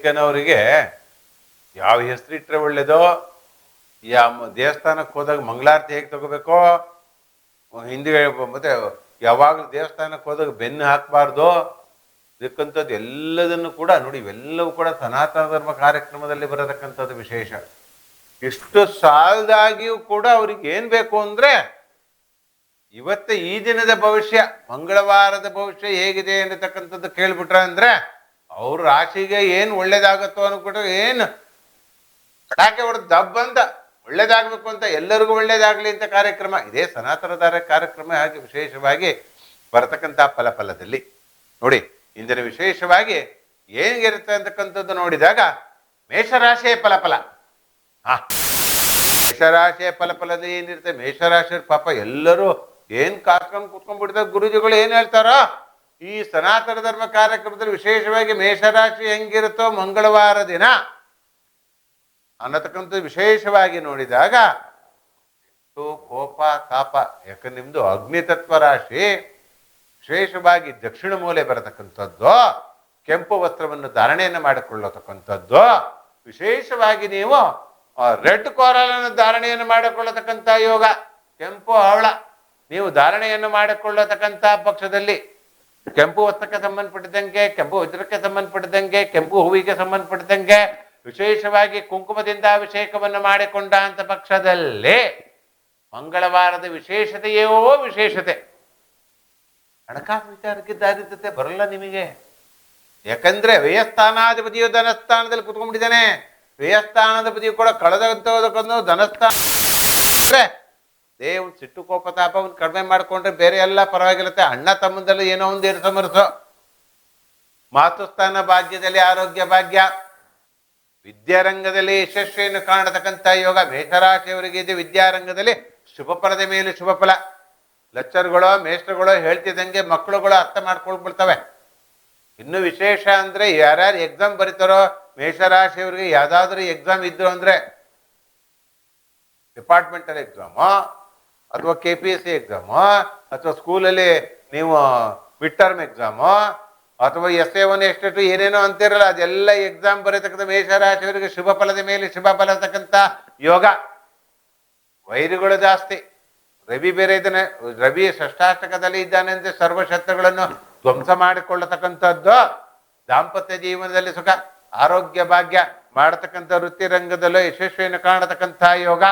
ಅದಕ್ಕೇನವರಿಗೆ ಯಾವ ಹೆಸರಿಟ್ರೆ ಒಳ್ಳೇದೋ ಯಾವ ದೇವಸ್ಥಾನಕ್ಕೆ ಹೋದಾಗ ಮಂಗಳಾರತಿ ಹೇಗೆ ತಗೋಬೇಕೋ, ಹಿಂದೆ ಮತ್ತೆ ಯಾವಾಗಲೂ ದೇವಸ್ಥಾನಕ್ಕೆ ಹೋದಾಗ ಬೆನ್ನು ಹಾಕಬಾರ್ದು. ಇದಕ್ಕಂಥದ್ದು ಎಲ್ಲದನ್ನು ಕೂಡ ನೋಡಿ, ಇವೆಲ್ಲವೂ ಕೂಡ ಸನಾತನ ಧರ್ಮ ಕಾರ್ಯಕ್ರಮದಲ್ಲಿ ಬರತಕ್ಕಂಥದ್ದು ವಿಶೇಷ. ಇಷ್ಟು ಸಾಲದಾಗಿಯೂ ಕೂಡ ಅವ್ರಿಗೆ ಏನು ಬೇಕು ಅಂದ್ರೆ, ಇವತ್ತೇ ಈ ದಿನದ ಭವಿಷ್ಯ, ಮಂಗಳವಾರದ ಭವಿಷ್ಯ ಹೇಗಿದೆ ಅನ್ನತಕ್ಕಂಥದ್ದು ಕೇಳ್ಬಿಟ್ರ ಅಂದ್ರೆ ಅವ್ರ ರಾಶಿಗೆ ಏನು ಒಳ್ಳೇದಾಗತ್ತೋ ಅನ್ಕೊಟ್ರೆ ಏನು ಪಟಾಕೆ ಹೊಡೆದು ದಬ್ಬ ಅಂತ ಒಳ್ಳೇದಾಗಬೇಕು ಅಂತ ಎಲ್ಲರಿಗೂ ಒಳ್ಳೇದಾಗ್ಲಿ ಅಂತ ಕಾರ್ಯಕ್ರಮ, ಇದೇ ಸನಾತನ ಧಾರ ಕಾರ್ಯಕ್ರಮ ಹಾಗೆ ವಿಶೇಷವಾಗಿ ಬರತಕ್ಕಂಥ ಫಲಫಲದಲ್ಲಿ. ನೋಡಿ, ಇಂದಿನ ವಿಶೇಷವಾಗಿ ಏನಿರುತ್ತೆ ಅಂತಕ್ಕಂಥದ್ದು ನೋಡಿದಾಗ ಮೇಷರಾಶಿಯ ಫಲಫಲ. ಹಾ ಮೇಷರಾಶಿಯ ಫಲಫಲದ ಏನಿರುತ್ತೆ? ಮೇಷರಾಶಿಯ ಪಾಪ ಎಲ್ಲರೂ ಏನು ಕಾಸ್ಕೊಂಡು ಕುತ್ಕೊಂಡ್ಬಿಡ್ತಾರೆ? ಗುರುಜಿಗಳು ಏನು ಹೇಳ್ತಾರೋ? ಈ ಸನಾತನ ಧರ್ಮ ಕಾರ್ಯಕ್ರಮದಲ್ಲಿ ವಿಶೇಷವಾಗಿ ಮೇಷರಾಶಿ ಹೆಂಗಿರುತ್ತೋ ಮಂಗಳವಾರ ದಿನ ಅನ್ನತಕ್ಕಂಥ ವಿಶೇಷವಾಗಿ ನೋಡಿದಾಗ ಎಷ್ಟು ಕೋಪ, ತಾಪ, ಯಾಕಂದ್ರೆ ನಿಮ್ದು ಅಗ್ನಿತತ್ವ ರಾಶಿ, ವಿಶೇಷವಾಗಿ ದಕ್ಷಿಣ ಮೂಲೆ ಬರತಕ್ಕಂಥದ್ದು, ಕೆಂಪು ವಸ್ತ್ರವನ್ನು ಧಾರಣೆಯನ್ನು ಮಾಡಿಕೊಳ್ಳತಕ್ಕಂಥದ್ದು, ವಿಶೇಷವಾಗಿ ನೀವು ರೆಡ್ ಕೋರಲನ್ನು ಧಾರಣೆಯನ್ನು ಮಾಡಿಕೊಳ್ಳತಕ್ಕಂಥ ಯೋಗ, ಕೆಂಪು ಹವಳ, ನೀವು ಧಾರಣೆಯನ್ನು ಮಾಡಿಕೊಳ್ಳತಕ್ಕಂಥ ಪಕ್ಷದಲ್ಲಿ ಕೆಂಪು ವಸ್ತ್ರಕ್ಕೆ ಸಂಬಂಧಪಟ್ಟಿದ್ದಂಗೆ, ಕೆಂಪು ವಜ್ರಕ್ಕೆ ಸಂಬಂಧಪಟ್ಟಿದ್ದಂಗೆ, ಕೆಂಪು ಹೂವಿಗೆ ಸಂಬಂಧಪಟ್ಟಿದ್ದಂಗೆ, ವಿಶೇಷವಾಗಿ ಕುಂಕುಮದಿಂದ ಅಭಿಷೇಕವನ್ನು ಮಾಡಿಕೊಂಡ ಅಂತ ಪಕ್ಷದಲ್ಲಿ ಮಂಗಳವಾರದ ವಿಶೇಷತೆಯೋ ವಿಶೇಷತೆ. ಹಣಕಾಸು ವಿಚಾರಕ್ಕೆ ದಾರಿದ್ರತೆ ಬರಲ್ಲ ನಿಮಗೆ. ಯಾಕಂದ್ರೆ ವ್ಯಯಸ್ಥಾನಾಧಿಪತಿಯು ಧನಸ್ಥಾನದಲ್ಲಿ ಕುತ್ಕೊಂಡ್ಬಿಟ್ಟಿದ್ದಾನೆ. ವ್ಯಯಸ್ಥಾನಾಧಿಪತಿಯು ಕೂಡ ಕಳೆದಂತ ಧನಸ್ಥಾನ ಅಂದ್ರೆ ದೇವ್ ಸಿಟ್ಟು ಕೋಪ ತಾಪವನ್ನು ಕಡಿಮೆ ಮಾಡಿಕೊಂಡ್ರೆ ಬೇರೆ ಎಲ್ಲ ಪರವಾಗಿರುತ್ತೆ. ಅಣ್ಣ ತಮ್ಮದಲ್ಲಿ ಏನೋ ಒಂದು ಇರಿಸಮರ್ಸೋ ಮಾತೃಸ್ಥಾನ ಭಾಗ್ಯದಲ್ಲಿ ಆರೋಗ್ಯ ಭಾಗ್ಯ. ವಿದ್ಯಾರಂಗದಲ್ಲಿ ಯಶಸ್ವಿಯನ್ನು ಕಾಣತಕ್ಕಂಥ ಯೋಗ ಮೇಷರಾಶಿಯವರಿಗೆ ಇದೆ ವಿದ್ಯಾರಂಗದಲ್ಲಿ ಶುಭ ಫಲದ ಮೇಲೆ ಶುಭ ಫಲ. ಲೆಕ್ಚರ್ಗಳು ಹೇಳ್ತಿದ್ದಂಗೆ ಮಕ್ಕಳುಗಳು ಅರ್ಥ ಮಾಡ್ಕೊಳ್ಬಿಡ್ತವೆ. ಇನ್ನು ವಿಶೇಷ ಅಂದ್ರೆ ಯಾರ್ಯಾರು ಎಕ್ಸಾಮ್ ಬರೀತಾರೋ ಮೇಷರಾಶಿಯವರಿಗೆ ಯಾವುದಾದ್ರೂ ಎಕ್ಸಾಮ್ ಇದ್ರು ಅಂದ್ರೆ ಡಿಪಾರ್ಟ್ಮೆಂಟಲ್ ಎಕ್ಸಾಮು ಅಥವಾ K P S C exam ಅಥವಾ ಸ್ಕೂಲಲ್ಲಿ ನೀವು ಮಿಡ್ ಟರ್ಮ್ ಎಕ್ಸಾಮು ಅಥವಾ S A one S two ಏನೇನೋ ಅಂತಿರಲ್ಲ, ಅದೆಲ್ಲ ಎಕ್ಸಾಮ್ ಬರೀತಕ್ಕಂಥ ಮೇಷರಾಶಿಯವರಿಗೆ ಶುಭ ಫಲದ ಮೇಲೆ ಶುಭ ಫಲತಕ್ಕಂಥ ಯೋಗ. ವೈರುಗಳು ಜಾಸ್ತಿ. ರವಿ ಬೇರೆ ಇದ್ದಾನೆ. ರವಿ ಷಷ್ಟಾಷ್ಟಕದಲ್ಲಿ ಇದ್ದಾನೆ ಅಂತ ಸರ್ವಶತ್ರುಗಳನ್ನು ಧ್ವಂಸ ಮಾಡಿಕೊಳ್ಳತಕ್ಕಂಥದ್ದು ದಾಂಪತ್ಯ ಜೀವನದಲ್ಲಿ ಸುಖ, ಆರೋಗ್ಯ ಭಾಗ್ಯ, ಮಾಡತಕ್ಕಂಥ ವೃತ್ತಿ ರಂಗದಲ್ಲೂ ಯಶಸ್ವಿಯನ್ನು ಕಾಣತಕ್ಕಂಥ ಯೋಗ.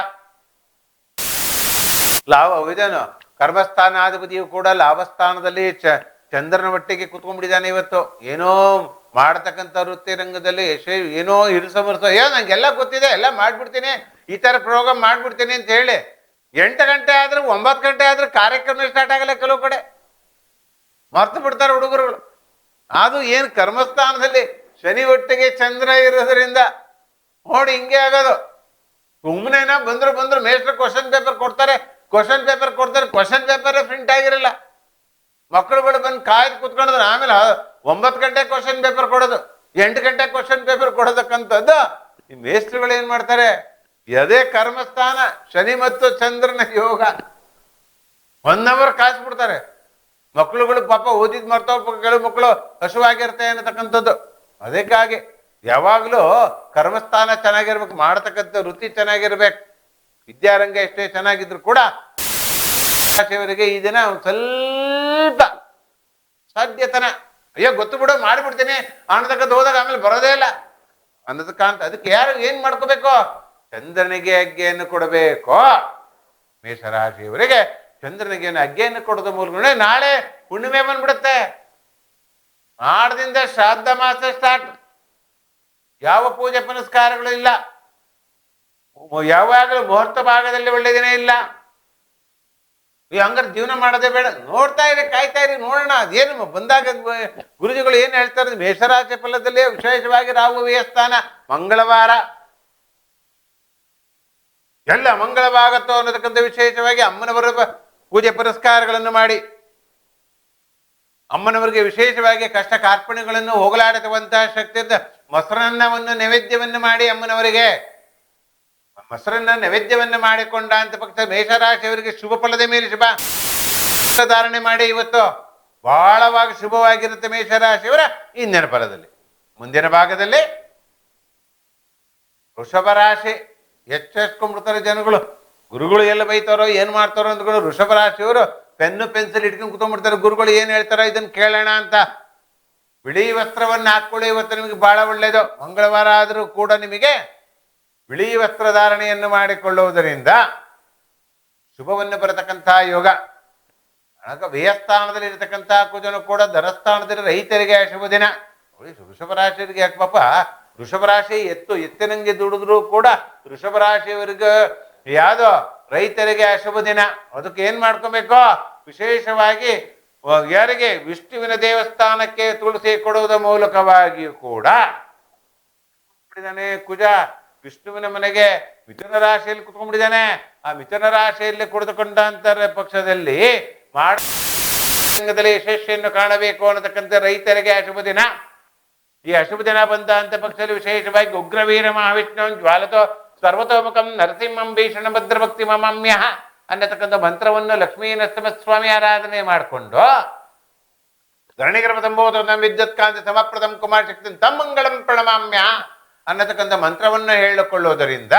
ಲಾಭ ಇದೇನು ಕರ್ಮಸ್ಥಾನಾಧಿಪತಿಯು ಕೂಡ ಲಾಭಸ್ಥಾನದಲ್ಲಿ ಚ, ಚಂದ್ರನ ಒಟ್ಟಿಗೆ ಕುತ್ಕೊಂಡ್ಬಿಟ್ಟಿದ್ದಾನೆ ಇವತ್ತು. ಏನೋ ಮಾಡತಕ್ಕಂಥ ವೃತ್ತಿ ರಂಗದಲ್ಲಿ ಏನೋ ಇರಿಸಮರ್ಸೋ ಏ, ನಂಗೆಲ್ಲ ಗೊತ್ತಿದೆ, ಎಲ್ಲ ಮಾಡ್ಬಿಡ್ತೀನಿ. ಈ ಥರ ಪ್ರೋಗ್ರಾಮ್ ಮಾಡ್ಬಿಡ್ತೀನಿ ಅಂತ ಹೇಳಿ ಎಂಟು ಗಂಟೆ ಆದ್ರೆ ಒಂಬತ್ತು ಗಂಟೆ ಆದ್ರೆ ಕಾರ್ಯಕ್ರಮ ಸ್ಟಾರ್ಟ್ ಆಗಲ್ಲ ಕೆಲವು ಕಡೆ. ಮರ್ತು ಬಿಡ್ತಾರೆ ಹುಡುಗರುಗಳು. ಅದು ಏನು ಕರ್ಮಸ್ಥಾನದಲ್ಲಿ ಶನಿ ಒಟ್ಟಿಗೆ ಚಂದ್ರ ಇರೋದ್ರಿಂದ ನೋಡಿ ಹಿಂಗೆ ಆಗೋದು. ಸುಮ್ಮನೆ ಬಂದ್ರು ಬಂದ್ರು ಮೇಸ್ಟ್ರ್ ಕ್ವಶನ್ ಪೇಪರ್ ಕೊಡ್ತಾರೆ. ಕ್ವಶನ್ ಪೇಪರ್ ಕೊಡ್ತಾರೆ ಕ್ವಶನ್ ಪೇಪರ್ ಪ್ರಿಂಟ್ ಆಗಿರಲ್ಲ. ಮಕ್ಕಳುಗಳು ಬಂದು ಕಾಯ್ದು ಕುತ್ಕೊಂಡ್ರೆ ಆಮೇಲೆ ಒಂಬತ್ತು ಗಂಟೆ ಕ್ವಶನ್ ಪೇಪರ್ ಕೊಡೋದು, ಎಂಟು ಗಂಟೆ ಕ್ವಶನ್ ಪೇಪರ್ ಕೊಡೋದಕ್ಕಂಥದ್ದು, ಈ ಮೇಸ್ಟ್ರುಗಳು ಏನು ಮಾಡ್ತಾರೆ? ಅದೇ ಕರ್ಮಸ್ಥಾನ, ಶನಿ ಮತ್ತು ಚಂದ್ರನ ಯೋಗ. ಒನ್ ಅವರ್ ಕಾಯಿಸ್ಬಿಡ್ತಾರೆ ಮಕ್ಕಳುಗಳು ಪಾಪ ಓದಿದ್ ಮಾಡ್ತಾವ ಕೆಲವು ಮಕ್ಕಳು ಹಸುವಾಗಿರುತ್ತೆ ಅನ್ನತಕ್ಕಂಥದ್ದು. ಅದಕ್ಕಾಗಿ ಯಾವಾಗಲೂ ಕರ್ಮಸ್ಥಾನ ಚೆನ್ನಾಗಿರ್ಬೇಕು, ಮಾಡ್ತಕ್ಕಂಥ ವೃತ್ತಿ ಚೆನ್ನಾಗಿರ್ಬೇಕು. ವಿದ್ಯಾರಂಗ ಎಷ್ಟೇ ಚೆನ್ನಾಗಿದ್ರು ಕೂಡ ರಾಶಿಯವರಿಗೆ ಈ ದಿನ ಸ್ವಲ್ಪ ಸಾಧ್ಯತನ. ಅಯ್ಯೋ, ಗೊತ್ತು ಬಿಡು, ಮಾಡಿಬಿಡ್ತೀನಿ. ಅನ್ನತಕ್ಕಂಥ ಹೋದಾಗ ಆಮೇಲೆ ಬರೋದೇ ಇಲ್ಲ. ಅನ್ನೋದಕ್ಕಂತ ಅದಕ್ಕೆ ಯಾರು ಏನು ಮಾಡ್ಕೋಬೇಕು? ಚಂದ್ರನಿಗೆ ಅಗ್ಗೆಯನ್ನು ಕೊಡಬೇಕು. ಮೇಷರಾಶಿಯವರಿಗೆ ಚಂದ್ರನಿಗೆ ಅಗ್ಗೆಯನ್ನು ಕೊಡೋದ ಮೂಲಕ ನಾಳೆ ಹುಣ್ಣಿಮೆ ಬಂದ್ಬಿಡುತ್ತೆ. ಆಡದಿಂದ ಶ್ರಾದ್ದ ಮಾಸ ಸ್ಟಾರ್ಟ್ ಯಾವ ಪೂಜೆ ಪುನಸ್ಕಾರಗಳು ಇಲ್ಲ. ಯಾವಾಗಲೂ ಮುಹೂರ್ತ ಭಾಗದಲ್ಲಿ ಒಳ್ಳೆ ಇಲ್ಲ. ನೀವು ಹಂಗಾರೆ ಜೀವನ ಮಾಡೋದೇ ಬೇಡ. ನೋಡ್ತಾ ಇರಿ, ಕಾಯ್ತಾ ಇರಿ, ನೋಡೋಣ. ಅದೇನು ಬಂದಾಗ ಗುರುಜಿಗಳು ಏನು ಹೇಳ್ತಾರೆ ಮೇಷರಾಶಿ ಫಲದಲ್ಲಿ ವಿಶೇಷವಾಗಿ ರಾಹು ಸ್ಥಾನ. ಮಂಗಳವಾರ. ಎಲ್ಲ ಮಂಗಳವಾಗತ್ತೋ ಅನ್ನೋದಕ್ಕಂತ ವಿಶೇಷವಾಗಿ ಅಮ್ಮನವರ ಪೂಜೆ ಪುರಸ್ಕಾರಗಳನ್ನು ಮಾಡಿ. ಅಮ್ಮನವರಿಗೆ ವಿಶೇಷವಾಗಿ ಕಷ್ಟ ಕಾರ್ಪಣ್ಯಗಳನ್ನು ಹೋಗಲಾಡಿಸುವಂತಹ ಶಕ್ತಿಯಿಂದ ಮೊಸರನ್ನವನ್ನು ನೈವೇದ್ಯವನ್ನು ಮಾಡಿ ಅಮ್ಮನವರಿಗೆ. ಮೊಸರನ್ನ ನೈವೇದ್ಯವನ್ನು ಮಾಡಿಕೊಂಡ ಅಂತ ಪಕ್ಷ ಮೇಷರಾಶಿಯವರಿಗೆ ಶುಭ ಫಲದ ಮೇಲೆ ಶುಭ. ಧಾರಣೆ ಮಾಡಿ ಇವತ್ತು ಬಹಳವಾಗಿ ಶುಭವಾಗಿರುತ್ತೆ ಮೇಷರಾಶಿಯವರ ಇಂದಿನ ಫಲದಲ್ಲಿ. ಮುಂದಿನ ಭಾಗದಲ್ಲಿ ವೃಷಭ ರಾಶಿ ಎಚ್ಚೆಸ್ಕೊಂಡ್ಬಿಡ್ತಾರೆ ಜನಗಳು, ಗುರುಗಳು ಎಲ್ಲ ಬೈತಾರೋ, ಏನು ಮಾಡ್ತಾರೋ ಅಂದ್ಕೊಂಡು ವೃಷಭ ರಾಶಿಯವರು ಪೆನ್ನು, ಪೆನ್ಸಿಲ್ ಇಟ್ಕೊಂಡು ಕುತ್ಕೊಂಡ್ಬಿಡ್ತಾರೆ. ಗುರುಗಳು ಏನು ಹೇಳ್ತಾರೋ ಇದನ್ನು ಕೇಳೋಣ ಅಂತ. ಬಿಳಿ ವಸ್ತ್ರವನ್ನು ಹಾಕೊಳ್ಳಿ, ಇವತ್ತು ನಿಮಗೆ ಬಹಳ ಒಳ್ಳೆಯದು ಮಂಗಳವಾರ ಆದರೂ ಕೂಡ ನಿಮಗೆ ಬಿಳಿ ವಸ್ತ್ರಧಾರಣೆಯನ್ನು ಮಾಡಿಕೊಳ್ಳುವುದರಿಂದ ಶುಭವನ್ನು ಬರತಕ್ಕಂತಹ ಯೋಗ. ಆಗ ವ್ಯಯಸ್ಥಾನದಲ್ಲಿ ಇರತಕ್ಕಂತಹ ಕುಜನು ಕೂಡ ಧನಸ್ಥಾನದಲ್ಲಿ ರೈತರಿಗೆ ಶುಭ ದಿನ. ವೃಷಭ ರಾಶಿಯವರಿಗೆ ಯಾಕೆ ಪಾಪ? ವೃಷಭ ರಾಶಿ ಎತ್ತು ಎತ್ತಿನಂಗೆ ದುಡಿದ್ರು ಕೂಡ ವೃಷಭ ರಾಶಿಯವರಿಗೆ ಯಾವುದೋ ರೈತರಿಗೆ ಅಶುಭ ದಿನ. ಅದಕ್ಕೆ ಏನ್ ಮಾಡ್ಕೊಬೇಕು? ವಿಶೇಷವಾಗಿ ಯಾರಿಗೆ ವಿಷ್ಣುವಿನ ದೇವಸ್ಥಾನಕ್ಕೆ ತುಳಸಿ ಕೊಡುವುದರ ಮೂಲಕವಾಗಿಯೂ ಕೂಡ. ಕುಜ. ವಿಷ್ಣುವಿನ ಮನೆಗೆ ಮಿಥುನ ರಾಶಿಯಲ್ಲಿ ಕುತ್ಕೊಂಡ್ಬಿಟ್ಟಿದ್ದಾನೆ. ಆ ಮಿಥುನ ರಾಶಿಯಲ್ಲಿ ಕುಳಿತುಕೊಂಡಂತರ ಪಕ್ಷದಲ್ಲಿ ಮಾಡಿ ಶೇಷ್ಯನ್ನು ಕಾಣಬೇಕು ಅನ್ನತಕ್ಕಂಥ ರೈತರಿಗೆ ಅಶುಭ ದಿನ. ಈ ಅಶುಭ ದಿನ ಬಂದ ಅಂತ ಪಕ್ಷದಲ್ಲಿ ವಿಶೇಷವಾಗಿ ಉಗ್ರವೀರ ಮಹಾವಿಷ್ಣು ಜ್ವಾಲತೋ ಸರ್ವತೋಮುಖಂ ನರಸಿಂಹಂ ಭೀಷಣ ಭದ್ರಭಕ್ತಿ ಮಮಮ್ಯ ಅನ್ನತಕ್ಕಂಥ ಮಂತ್ರವನ್ನು ಲಕ್ಷ್ಮೀ ನರಸಿಂಹಸ್ವಾಮಿ ಆರಾಧನೆ ಮಾಡಿಕೊಂಡು ಧರಣಿಗರ್ಭ ಸಂಬೋಧ ವಿದ್ಯುತ್ ಕಾಂತಿ ಸಮಪ್ರದಂ ಕುಮಾರ ಶಕ್ತಿ ತಮ್ಮಂಗಳಂ ಪ್ರಣಮಾಮ್ಯ ಅನ್ನತಕ್ಕಂಥ ಮಂತ್ರವನ್ನು ಹೇಳಿಕೊಳ್ಳುವುದರಿಂದ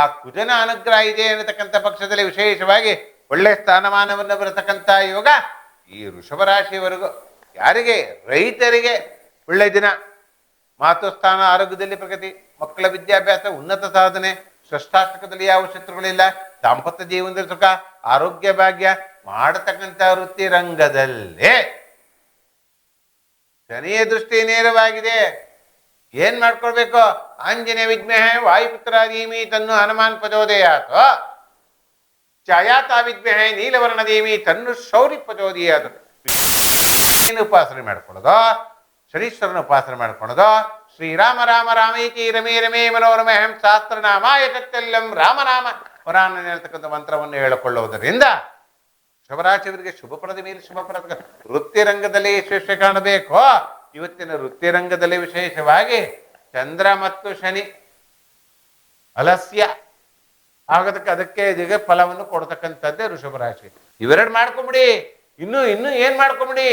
ಆ ಕುಜನ ಅನುಗ್ರಹ ಇದೆ ಅನ್ನತಕ್ಕಂಥ ಪಕ್ಷದಲ್ಲಿ ವಿಶೇಷವಾಗಿ ಒಳ್ಳೆ ಸ್ಥಾನಮಾನವನ್ನು ಬರತಕ್ಕಂಥ ಯೋಗ ಈ ಋಷಭ ರಾಶಿಯವರೆಗೂ ಯಾರಿಗೆ ರೈತರಿಗೆ ಒಳ್ಳೆ ದಿನ. ಮಾತೃಸ್ಥಾನ ಆರೋಗ್ಯದಲ್ಲಿ ಪ್ರಗತಿ, ಮಕ್ಕಳ ವಿದ್ಯಾಭ್ಯಾಸ, ಉನ್ನತ ಸಾಧನೆ ಷಷ್ಟಾಷ್ಟಕದಲ್ಲಿ ಯಾವ ಶತ್ರುಗಳಿಲ್ಲ, ದಾಂಪತ್ಯ ಜೀವನದ ಸುಖ, ಆರೋಗ್ಯ ಭಾಗ್ಯ ಮಾಡತಕ್ಕಂಥ ವೃತ್ತಿ ರಂಗದಲ್ಲೇ ಶನಿಯ ದೃಷ್ಟಿ ನೇರವಾಗಿದೆ. ಏನ್ ಮಾಡ್ಕೊಳ್ಬೇಕು? ಆಂಜನೇಯ ವಿಜ್ಞೆ ವಾಯುಪುತ್ರಾದೀಮಿ ತನ್ನು ಹನುಮಾನ್ ಪ್ರಚೋದಯಾತು ಛಾಯಾತ ನೀಲವರ್ಣ ನೀಲವರ್ಣದೀಮಿ ತನ್ನು ಶೌರಿ ಪದೋದಯ ಏನು ಉಪಾಸನೆ ಮಾಡ್ಕೊಳ್ಳೋದು? ಶನೀಶ್ವರನ ಉಪಾಸನೆ ಮಾಡ್ಕೊಳ್ಳೋದು? ಶ್ರೀರಾಮ ರಾಮ ರಾಮೈಕಿ ರಮೇ ರಮೇ ಮನೋರಮೆ ಹೆಂ ಶಾಸ್ತ್ರನಾಮಾಯ ಕತ್ತೆಲ್ಲಂ ರಾಮನಾಮ ಪುರಾಣ ಹೇಳ್ತಕ್ಕಂಥ ಮಂತ್ರವನ್ನು ಹೇಳಿಕೊಳ್ಳುವುದರಿಂದ ಶುಭರಾಶಿವರಿಗೆ ಶುಭಪ್ರದ ಮೇಲೆ ಶುಭಪ್ರದ ವೃತ್ತಿ ರಂಗದಲ್ಲಿ ಯಶಸ್ವಿ ಕಾಣಬೇಕು. ಇವತ್ತಿನ ವೃತ್ತಿರಂಗದಲ್ಲಿ ವಿಶೇಷವಾಗಿ ಚಂದ್ರ ಮತ್ತು ಶನಿ ಅಲಸ್ಯ ಆಗೋದಕ್ಕೆ ಅದಕ್ಕೆ ಇದೀಗ ಫಲವನ್ನು ಕೊಡ್ತಕ್ಕಂಥದ್ದೇ ಋಷಭ ರಾಶಿ. ಇವೆರಡು ಮಾಡ್ಕೊಂಬಿಡಿ. ಇನ್ನು ಇನ್ನು ಏನ್ ಮಾಡ್ಕೊಂಬಿಡಿ?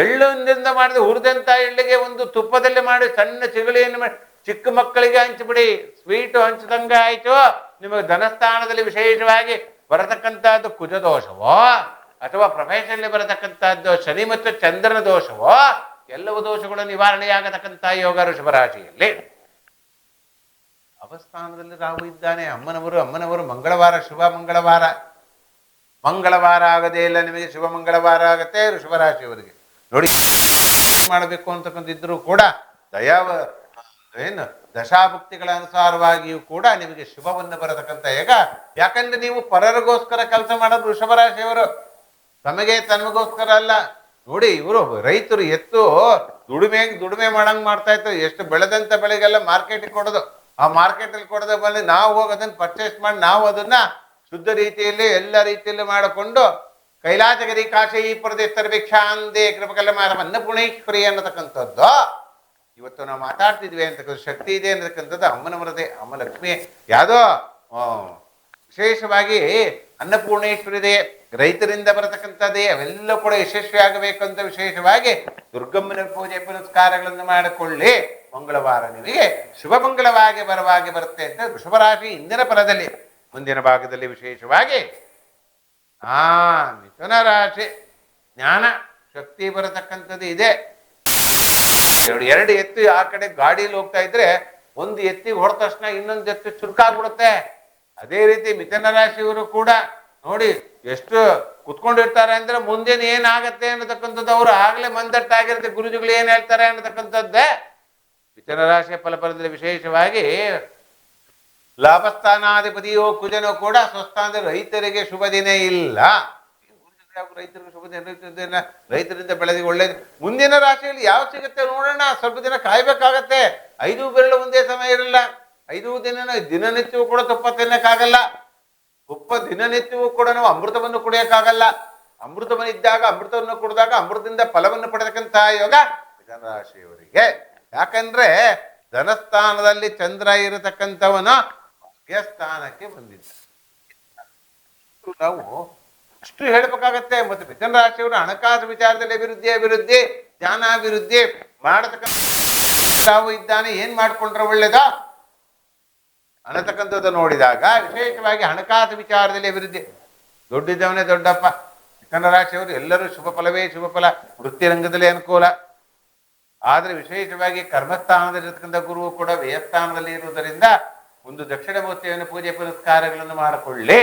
ಎಳ್ಳಿಂದ ಮಾಡಿದ ಹುರಿದಂತ ಎಳ್ಳಿಗೆ ಒಂದು ತುಪ್ಪದಲ್ಲಿ ಮಾಡಿ ಸಣ್ಣ ಚಿಗಳಿಯನ್ನು ಮಾಡಿ ಚಿಕ್ಕ ಮಕ್ಕಳಿಗೆ ಹಂಚಿಬಿಡಿ. ಸ್ವೀಟು ಹಂಚಿದಂಗ ಆಯ್ತು. ನಿಮಗೆ ಧನಸ್ಥಾನದಲ್ಲಿ ವಿಶೇಷವಾಗಿ ಬರತಕ್ಕಂತಹದ್ದು ಕುಜ ದೋಷವೋ ಅಥವಾ ಪ್ರಪಂಚದಲ್ಲಿ ಬರತಕ್ಕಂತಹದ್ದು ಶನಿ ಮತ್ತು ಚಂದ್ರನ ದೋಷವೋ ಎಲ್ಲವೂ ದೋಷಗಳು ನಿವಾರಣೆಯಾಗತಕ್ಕಂಥ ಯೋಗ ಋಷಭರಾಶಿಯಲ್ಲಿ. ಅವಸ್ಥಾನದಲ್ಲಿ ರಾಹು ಇದ್ದಾನೆ. ಅಮ್ಮನವರು ಅಮ್ಮನವರು ಮಂಗಳವಾರ, ಶುಭ ಮಂಗಳವಾರ. ಮಂಗಳವಾರ ಆಗದೇ ಇಲ್ಲ ನಿಮಗೆ, ಶುಭ ಮಂಗಳವಾರ ಆಗತ್ತೆ ಋಷಭರಾಶಿಯವರಿಗೆ. ನೋಡಿ ಮಾಡಬೇಕು ಅಂತಕ್ಕಂಥಿದ್ರು ಕೂಡ ದಯಾವ, ಏನು, ದಶಾಭಕ್ತಿಗಳ ಅನುಸಾರವಾಗಿಯೂ ಕೂಡ ನಿಮಗೆ ಶುಭವನ್ನು ಬರತಕ್ಕಂಥ ಈಗ ಯಾಕಂದ್ರೆ ನೀವು ಪರರಿಗೋಸ್ಕರ ಕೆಲಸ ಮಾಡೋದು ವೃಷಭ ರಾಶಿಯವರು ತಮಗೆ ತನಗೋಸ್ಕರ ಅಲ್ಲ. ನೋಡಿ ಇವರು ರೈತರು ಎತ್ತು ದುಡಿಮೆ ದುಡಿಮೆ ಮಾಡಂಗ್ ಮಾಡ್ತಾ ಇತ್ತು. ಎಷ್ಟು ಬೆಳೆದಂತ ಬೆಳೆಗೆಲ್ಲ ಮಾರ್ಕೆಟಿಗೆ ಕೊಡೋದು. ಆ ಮಾರ್ಕೆಟಲ್ಲಿ ಕೊಡದ ಬಂದು ನಾವು ಹೋಗಿ ಅದನ್ನ ಪರ್ಚೇಸ್ ಮಾಡಿ ನಾವು ಅದನ್ನ ಶುದ್ಧ ರೀತಿಯಲ್ಲಿ ಎಲ್ಲ ರೀತಿಯಲ್ಲಿ ಮಾಡಿಕೊಂಡು ಕೈಲಾಸಗಿರಿ ಕಾಶಿ ಈ ಪ್ರದೇಶ ಭಿಕ್ಷಾಂದೇ ಕೃಪಕಲ್ಲ ಮಾರ ಅನ್ನಪೂರ್ಣೇಶ್ವರಿ ಅನ್ನತಕ್ಕಂಥದ್ದು. ಇವತ್ತು ನಾವು ಮಾತಾಡ್ತಿದ್ವಿ ಅಂತಕ್ಕಂಥ ಶಕ್ತಿ ಇದೆ ಅಂತಕ್ಕಂಥದ್ದು ಅಮ್ಮನವರದೇ ಅಮ್ಮ ಲಕ್ಷ್ಮಿ ಯಾವುದೋ ವಿಶೇಷವಾಗಿ ಅನ್ನಪೂರ್ಣೇಶ್ವರಿದೆ, ರೈತರಿಂದ ಬರತಕ್ಕಂಥದ್ದೇ, ಅವೆಲ್ಲ ಕೂಡ ಯಶಸ್ವಿ ಆಗಬೇಕು ಅಂತ ವಿಶೇಷವಾಗಿ ದುರ್ಗಮ್ಮನ ಪೂಜೆ ಪುರಸ್ಕಾರಗಳನ್ನು ಮಾಡಿಕೊಳ್ಳಿ. ಮಂಗಳವಾರ ನಿಮಗೆ ಶುಭ ಮಂಗಳವಾಗಿ ಬರವಾಗಿ ಬರುತ್ತೆ ಅಂತ ವೃಷಭರಾಶಿ ಇಂದಿನ ಪರದಲ್ಲಿ ಮುಂದಿನ ಭಾಗದಲ್ಲಿ ವಿಶೇಷವಾಗಿ ಆ ಮಿಥುನ ರಾಶಿ, ಜ್ಞಾನ ಶಕ್ತಿ ಬರತಕ್ಕಂಥದ್ದು ಇದೆ. ಎರಡು ಎರಡು ಎತ್ತು ಆ ಕಡೆ ಗಾಡಿಯಲ್ಲಿ ಹೋಗ್ತಾ ಇದ್ರೆ, ಒಂದು ಎತ್ತಿಗೆ ಹೊಡೆದ ತಕ್ಷಣ ಇನ್ನೊಂದು ಎತ್ತು ಚುರುಕಾಗ್ಬಿಡುತ್ತೆ. ಅದೇ ರೀತಿ ಮಿಥುನ ರಾಶಿಯವರು ಕೂಡ ನೋಡಿ ಎಷ್ಟು ಕುತ್ಕೊಂಡಿರ್ತಾರೆ ಅಂದ್ರೆ ಮುಂದೇನು ಏನಾಗತ್ತೆ ಅನ್ನತಕ್ಕಂಥದ್ದು ಅವರು ಆಗ್ಲೇ ಮಂದಟ್ಟಾಗಿರುತ್ತೆ. ಗುರುಜಿಗಳು ಏನ್ ಹೇಳ್ತಾರೆ ಅನ್ನತಕ್ಕಂಥದ್ದೇ ಮಿಥುನ ರಾಶಿಯ ಫಲಪರದಲ್ಲಿ ವಿಶೇಷವಾಗಿ ಲಾಭಸ್ಥಾನಾಧಿಪತಿಯೋ ಕುಜನೋ ಕೂಡ ಸ್ವಸ್ಥಾನದಲ್ಲಿ ರೈತರಿಗೆ ಶುಭ ದಿನ ಇಲ್ಲ ರೈತರಿಗೆ ಶುಭ ದಿನ ರೈತರಿಂದ ಬೆಳೆದಿ ಒಳ್ಳೇದು. ಮುಂದಿನ ರಾಶಿಯಲ್ಲಿ ಯಾವ್ದು ಸಿಗುತ್ತೆ ನೋಡೋಣ. ಸ್ವಲ್ಪ ದಿನ ಕಾಯ್ಬೇಕಾಗತ್ತೆ. ಐದು ಬೆರಳು ಒಂದೇ ಸಮಯ ಇರಲ್ಲ. ಐದು ದಿನ ದಿನನಿತ್ಯವೂ ಕೂಡ ತುಪ್ಪ ತಿನ್ನಕ್ಕಾಗಲ್ಲ. ತುಪ್ಪ ದಿನನಿತ್ಯವೂ ಕೂಡ ನಾವು ಅಮೃತವನ್ನು ಕುಡಿಯಕ್ಕಾಗಲ್ಲ. ಅಮೃತವನ್ನಿದ್ದಾಗ ಅಮೃತವನ್ನು ಕುಡಿದಾಗ, ಅಮೃತದಿಂದ ಫಲವನ್ನು ಪಡೆದಕ್ಕಂತಹ ಯೋಗ ಮಿಥನರಾಶಿಯವರಿಗೆ ಯಾಕಂದ್ರೆ ಧನಸ್ಥಾನದಲ್ಲಿ ಚಂದ್ರ ಇರತಕ್ಕಂಥವನ ಭಾಗ್ಯಸ್ಥಾನಕ್ಕೆ ಬಂದಿದ್ದ. ನಾವು ಅಷ್ಟು ಹೇಳ್ಬೇಕಾಗತ್ತೆ. ಮತ್ತೆ ಮಿಥನ ರಾಶಿಯವರು ಹಣಕಾಸು ವಿಚಾರದಲ್ಲಿ ಅಭಿವೃದ್ಧಿ ಅಭಿವೃದ್ಧಿ, ಜ್ಞಾನಾಭಿವೃದ್ಧಿ ಮಾಡತಕ್ಕಂಥ ತಾವು ಇದ್ದಾನೆ, ಏನ್ ಮಾಡ್ಕೊಂಡ್ರೆ ಒಳ್ಳೇದ ಅನ್ನತಕ್ಕಂಥದ್ದು ನೋಡಿದಾಗ ವಿಶೇಷವಾಗಿ ಹಣಕಾಸು ವಿಚಾರದಲ್ಲಿ ಅಭಿವೃದ್ಧಿ. ದೊಡ್ಡಿದ್ದವನೇ ದೊಡ್ಡಪ್ಪ. ಕನ್ನಡ ರಾಶಿಯವರು ಎಲ್ಲರೂ ಶುಭ ಫಲವೇ ಶುಭ ಫಲ, ವೃತ್ತಿ ರಂಗದಲ್ಲಿ ಅನುಕೂಲ. ಆದರೆ ವಿಶೇಷವಾಗಿ ಕರ್ಮಸ್ಥಾನದಲ್ಲಿರ್ತಕ್ಕಂಥ ಗುರುವು ಕೂಡ ವ್ಯಯಸ್ಥಾನದಲ್ಲಿ ಇರುವುದರಿಂದ ಒಂದು ದಕ್ಷಿಣ ಮೂರ್ತಿಯನ್ನು ಪೂಜೆ ಪುರಸ್ಕಾರಗಳನ್ನು ಮಾಡಿಕೊಳ್ಳಿ.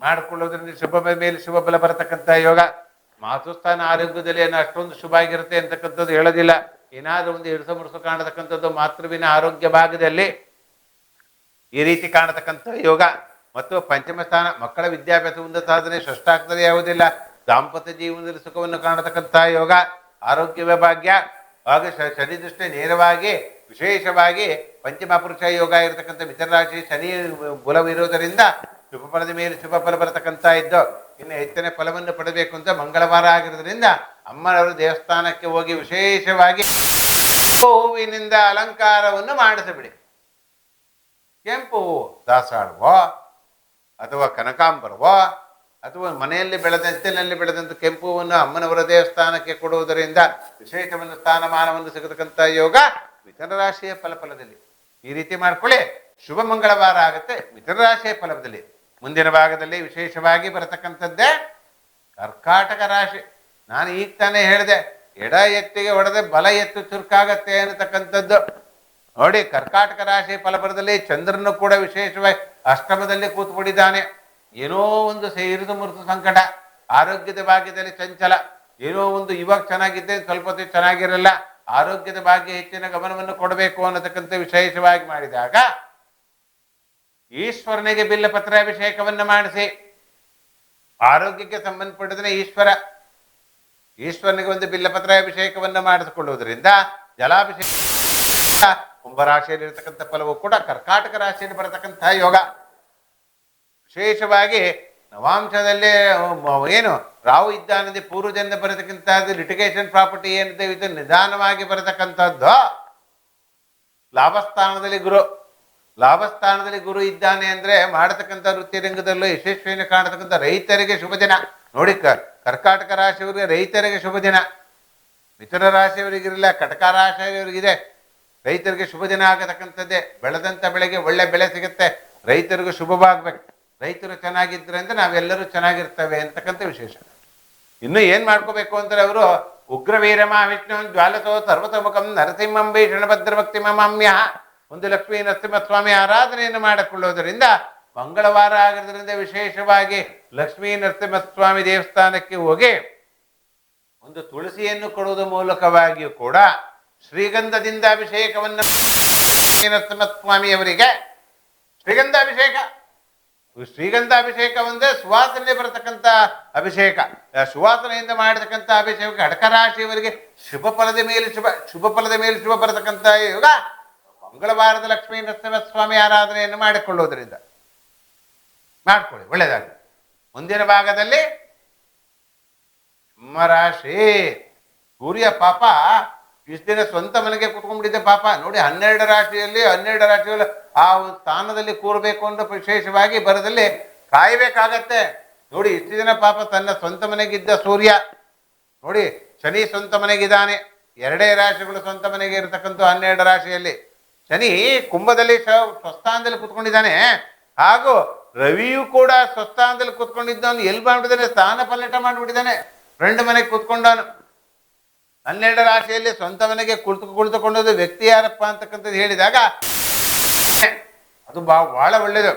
ಮಾಡಿಕೊಳ್ಳೋದ್ರಿಂದ ಶುಭ ಮೇಲೆ ಶುಭ ಫಲ ಬರತಕ್ಕಂಥ ಯೋಗ. ಮಾತೃಸ್ಥಾನ ಆರೋಗ್ಯದಲ್ಲಿ ಏನು ಅಷ್ಟೊಂದು ಶುಭ ಆಗಿರುತ್ತೆ ಅಂತಕ್ಕಂಥದ್ದು ಹೇಳೋದಿಲ್ಲ. ಏನಾದ್ರೂ ಒಂದು ಇರುಸ ಮುರುಸು ಕಾಣತಕ್ಕಂಥದ್ದು ಮಾತೃವಿನ ಆರೋಗ್ಯ ಭಾಗದಲ್ಲಿ ಈ ರೀತಿ ಕಾಣತಕ್ಕಂಥ ಯೋಗ ಮತ್ತು ಪಂಚಮ ಸ್ಥಾನ ಮಕ್ಕಳ ವಿದ್ಯಾಭ್ಯಾಸ ಮುಂದೆ ಸಾಧನೆ ಷಷ್ಟಾಗ್ತದೆ ಯಾವುದಿಲ್ಲ. ದಾಂಪತ್ಯ ಜೀವನದಲ್ಲಿ ಸುಖವನ್ನು ಕಾಣತಕ್ಕಂಥ ಯೋಗ ಆರೋಗ್ಯವೇ ಭಾಗ್ಯ. ಶನಿ ದೃಷ್ಟಿ ನೇರವಾಗಿ, ವಿಶೇಷವಾಗಿ ಪಂಚಮ ಪುರುಷ ಯೋಗ ಇರತಕ್ಕಂಥ ಮಿಥುನ ರಾಶಿ ಶನಿ ಬುಲವಿರುವುದರಿಂದ ಶುಭ ಫಲದ ಮೇಲೆ ಶುಭ ಫಲ ಬರತಕ್ಕಂಥ ಇದ್ದು, ಇನ್ನು ಹೆಚ್ಚಿನ ಫಲವನ್ನು ಪಡೆಯಬೇಕು ಅಂತ ಮಂಗಳವಾರ ಆಗಿರೋದ್ರಿಂದ ಅಮ್ಮನವರು ದೇವಸ್ಥಾನಕ್ಕೆ ಹೋಗಿ ವಿಶೇಷವಾಗಿ ಹೂವಿನಿಂದ ಅಲಂಕಾರವನ್ನು ಮಾಡಿಸಿಬಿಡಿ. ಕೆಂಪು ಹೂವು ದಾಸಾಳುವೋ, ಅಥವಾ ಕನಕಾಂಬರವೋ, ಅಥವಾ ಮನೆಯಲ್ಲಿ ಬೆಳೆದ ಎತ್ತಿನಲ್ಲಿ ಬೆಳೆದಂಥ ಕೆಂಪು ಹೂವನ್ನು ಅಮ್ಮನವರ ದೇವಸ್ಥಾನಕ್ಕೆ ಕೊಡುವುದರಿಂದ ವಿಶೇಷವನ್ನು ಸ್ಥಾನಮಾನವನ್ನು ಸಿಗತಕ್ಕಂಥ ಯೋಗ ಮಿಥುನ ರಾಶಿಯ ಫಲಫಲದಲ್ಲಿ. ಈ ರೀತಿ ಮಾಡ್ಕೊಳ್ಳಿ. ಶುಭ ಮಂಗಳವಾರ ಆಗುತ್ತೆ ಮಿಥುನ ರಾಶಿಯ ಫಲದಲ್ಲಿ. ಮುಂದಿನ ಭಾಗದಲ್ಲಿ ವಿಶೇಷವಾಗಿ ಬರತಕ್ಕಂಥದ್ದೇ ಕರ್ಕಾಟಕ ರಾಶಿ. ನಾನು ಈಗ ತಾನೇ ಹೇಳಿದೆ, ಎಡ ಎತ್ತಿಗೆ ಹೊಡೆದೆ ಬಲ ಎತ್ತು ಚುರುಕಾಗತ್ತೆ ಅನ್ನತಕ್ಕಂಥದ್ದು. ನೋಡಿ, ಕರ್ಕಾಟಕ ರಾಶಿ ಫಲಪರದಲ್ಲಿ ಚಂದ್ರನು ಕೂಡ ವಿಶೇಷವಾಗಿ ಅಷ್ಟಮದಲ್ಲಿ ಕೂತ್ಕೊಂಡಿದ್ದಾನೆ. ಏನೋ ಒಂದು ಸೇರಿದು ಮುರಿದು ಸಂಕಟ, ಆರೋಗ್ಯದ ಭಾಗ್ಯದಲ್ಲಿ ಚಂಚಲ. ಏನೋ ಒಂದು ಇವಾಗ ಚೆನ್ನಾಗಿದ್ದೆ, ಸ್ವಲ್ಪ ಹೊತ್ತು ಚೆನ್ನಾಗಿರಲ್ಲ, ಆರೋಗ್ಯದ ಭಾಗ್ಯ ಹೆಚ್ಚಿನ ಗಮನವನ್ನು ಕೊಡಬೇಕು ಅನ್ನತಕ್ಕಂಥ ವಿಶೇಷವಾಗಿ ಮಾಡಿದಾಗ, ಈಶ್ವರನಿಗೆ ಬಿಲ್ಲ ಪತ್ರಾಭಿಷೇಕವನ್ನು ಮಾಡಿಸಿ, ಆರೋಗ್ಯಕ್ಕೆ ಸಂಬಂಧಪಟ್ಟಿದ್ರೆ ಈಶ್ವರ. ಈಶ್ವರನಿಗೆ ಒಂದು ಬಿಲ್ಲಪತ್ರಾಭಿಷೇಕವನ್ನು ಮಾಡಿಸಿಕೊಳ್ಳುವುದರಿಂದ ಜಲಾಭಿಷೇಕ ಕುಂಭರಾಶಿಯಲ್ಲಿ ಇರತಕ್ಕಂಥ ಫಲವು ಕೂಡ ಕರ್ಕಾಟಕ ರಾಶಿಯಲ್ಲಿ ಬರತಕ್ಕಂತಹ ಯೋಗ. ವಿಶೇಷವಾಗಿ ನವಾಂಶದಲ್ಲಿ ಏನು, ರಾಹು ಇದ್ದಾನಂದ ಪೂರ್ವದಿಂದ ಬರತಕ್ಕಂಥದ್ದು ಲಿಟಿಗೇಷನ್ ಪ್ರಾಪರ್ಟಿ ಏನಿದೆ, ಇದು ನಿಧಾನವಾಗಿ ಬರತಕ್ಕಂಥದ್ದು. ಲಾಭಸ್ಥಾನದಲ್ಲಿ ಗುರು ಲಾಭಸ್ಥಾನದಲ್ಲಿ ಗುರು ಇದ್ದಾನೆ ಅಂದ್ರೆ ಮಾಡತಕ್ಕಂಥ ವೃತ್ತಿ ರಂಗದಲ್ಲೂ ಯಶಸ್ವಿಯನ್ನು ಕಾಣತಕ್ಕಂಥ ರೈತರಿಗೆ ಶುಭ ದಿನ ನೋಡಿ ಕರ್ಕಾಟಕ ರಾಶಿಯವರಿಗೆ ರೈತರಿಗೆ ಶುಭ ದಿನ. ಮಿಥುನ ರಾಶಿಯವರಿಗಿರಲಿಲ್ಲ ಕಟಕ ರಾಶಿಯವರಿಗಿದೆ, ರೈತರಿಗೆ ಶುಭ ದಿನ ಆಗತಕ್ಕಂಥದ್ದೇ. ಬೆಳೆದಂಥ ಬೆಳೆಗೆ ಒಳ್ಳೆ ಬೆಲೆ ಸಿಗುತ್ತೆ, ರೈತರಿಗೂ ಶುಭವಾಗಬೇಕು. ರೈತರು ಚೆನ್ನಾಗಿದ್ರೆ ಅಂದರೆ ನಾವೆಲ್ಲರೂ ಚೆನ್ನಾಗಿರ್ತವೆ ಅಂತಕ್ಕಂಥ ವಿಶೇಷ. ಇನ್ನು ಏನು ಮಾಡ್ಕೋಬೇಕು ಅಂದರೆ ಅವರು ಉಗ್ರವೀರಮ ವಿಷ್ಣು ಜ್ವಾಲತೋ ಸರ್ವತೋಮುಖಂ ನರಸಿಂಹಂ ಭೀಷಣಭದ್ರ ಭಕ್ತಿ ಮಮಾಮ್ಯ ಒಂದು ಲಕ್ಷ್ಮೀ ನರಸಿಂಹಸ್ವಾಮಿ ಆರಾಧನೆಯನ್ನು ಮಾಡಿಕೊಳ್ಳುವುದರಿಂದ ಮಂಗಳವಾರ ಆಗಿರೋದ್ರಿಂದ ವಿಶೇಷವಾಗಿ ಲಕ್ಷ್ಮೀ ನರಸಿಂಹಸ್ವಾಮಿ ದೇವಸ್ಥಾನಕ್ಕೆ ಹೋಗಿ ಒಂದು ತುಳಸಿಯನ್ನು ಕೊಡುವುದು ಮೂಲಕವಾಗಿಯೂ ಕೂಡ ಶ್ರೀಗಂಧದಿಂದ ಅಭಿಷೇಕವನ್ನು ನರಸಿಂಹಸ್ವಾಮಿಯವರಿಗೆ ಶ್ರೀಗಂಧಾಭಿಷೇಕ. ಶ್ರೀಗಂಧ ಅಭಿಷೇಕ ಒಂದೇ ಸುವಾಸನೆ ಬರತಕ್ಕಂಥ ಅಭಿಷೇಕ. ಸುವಾಸನೆಯಿಂದ ಮಾಡತಕ್ಕಂಥ ಅಭಿಷೇಕ ಅಡಕರಾಶಿಯವರಿಗೆ ಶುಭ ಫಲದ ಮೇಲೆ ಶುಭ ಶುಭ ಫಲದ ಮೇಲೆ ಶುಭ ಬರತಕ್ಕಂಥ ಯೋಗ. ಮಂಗಳವಾರದ ಲಕ್ಷ್ಮೀ ನರಸಿಂಹಸ್ವಾಮಿ ಆರಾಧನೆಯನ್ನು ಮಾಡಿಕೊಳ್ಳುವುದರಿಂದ. ಮಾಡ್ಕೊಳ್ಳಿ ಒಳ್ಳೆಯದಾಗಲಿ ಮುಂದಿನ ಭಾಗದಲ್ಲಿ ಸಿಂಹರಾಶಿ. ಸೂರ್ಯ ಪಾಪ, ಇಷ್ಟು ದಿನ ಸ್ವಂತ ಮನೆಗೆ ಕುತ್ಕೊಂಡ್ಬಿಟ್ಟಿದ್ದೆ ಪಾಪ. ನೋಡಿ, ಹನ್ನೆರಡು ರಾಶಿಯಲ್ಲಿ ಹನ್ನೆರಡು ರಾಶಿಯಲ್ಲಿ ಆ ಸ್ಥಾನದಲ್ಲಿ ಕೂರಬೇಕು ಅಂತ ವಿಶೇಷವಾಗಿ ಬರದಲ್ಲಿ ಕಾಯಬೇಕಾಗತ್ತೆ. ನೋಡಿ, ಇಷ್ಟು ದಿನ ಪಾಪ ತನ್ನ ಸ್ವಂತ ಮನೆಗಿದ್ದ ಸೂರ್ಯ. ನೋಡಿ, ಶನಿ ಸ್ವಂತ ಮನೆಗಿದ್ದಾನೆ. ಎರಡೇ ರಾಶಿಗಳು ಸ್ವಂತ ಮನೆಗೆ ಇರತಕ್ಕಂಥ ಹನ್ನೆರಡು ರಾಶಿಯಲ್ಲಿ. ಶನಿ ಕುಂಭದಲ್ಲಿ ಸ್ವಸ್ಥಾನದಲ್ಲಿ ಕುತ್ಕೊಂಡಿದ್ದಾನೆ. ಹಾಗೂ ರವಿಯು ಕೂಡ ಸ್ವಸ್ಥಾನದಲ್ಲಿ ಕೂತ್ಕೊಂಡಿದ್ದಾನು ಎಲ್ಲಿ ಮಾಡಿಬಿಟ್ಟಿದ್ದಾನೆ ಸ್ಥಾನ ಪಲ್ಲಟ ಮಾಡಿಬಿಟ್ಟಿದ್ದಾನೆ. ಫ್ರೆಂಡ್ ಮನೆಗೆ ಕೂತ್ಕೊಂಡಾನು ಹನ್ನೆರಡು ರಾಶಿಯಲ್ಲಿ ಸ್ವಂತ ಮನೆಗೆ ಕುಳಿತು ಕುಳಿತುಕೊಂಡದ್ದು ವ್ಯಕ್ತಿ ಯಾರಪ್ಪ ಅಂತಕ್ಕಂಥದ್ದು ಹೇಳಿದಾಗ, ಅದು ಬಾ, ಬಹಳ ಒಳ್ಳೆಯದು.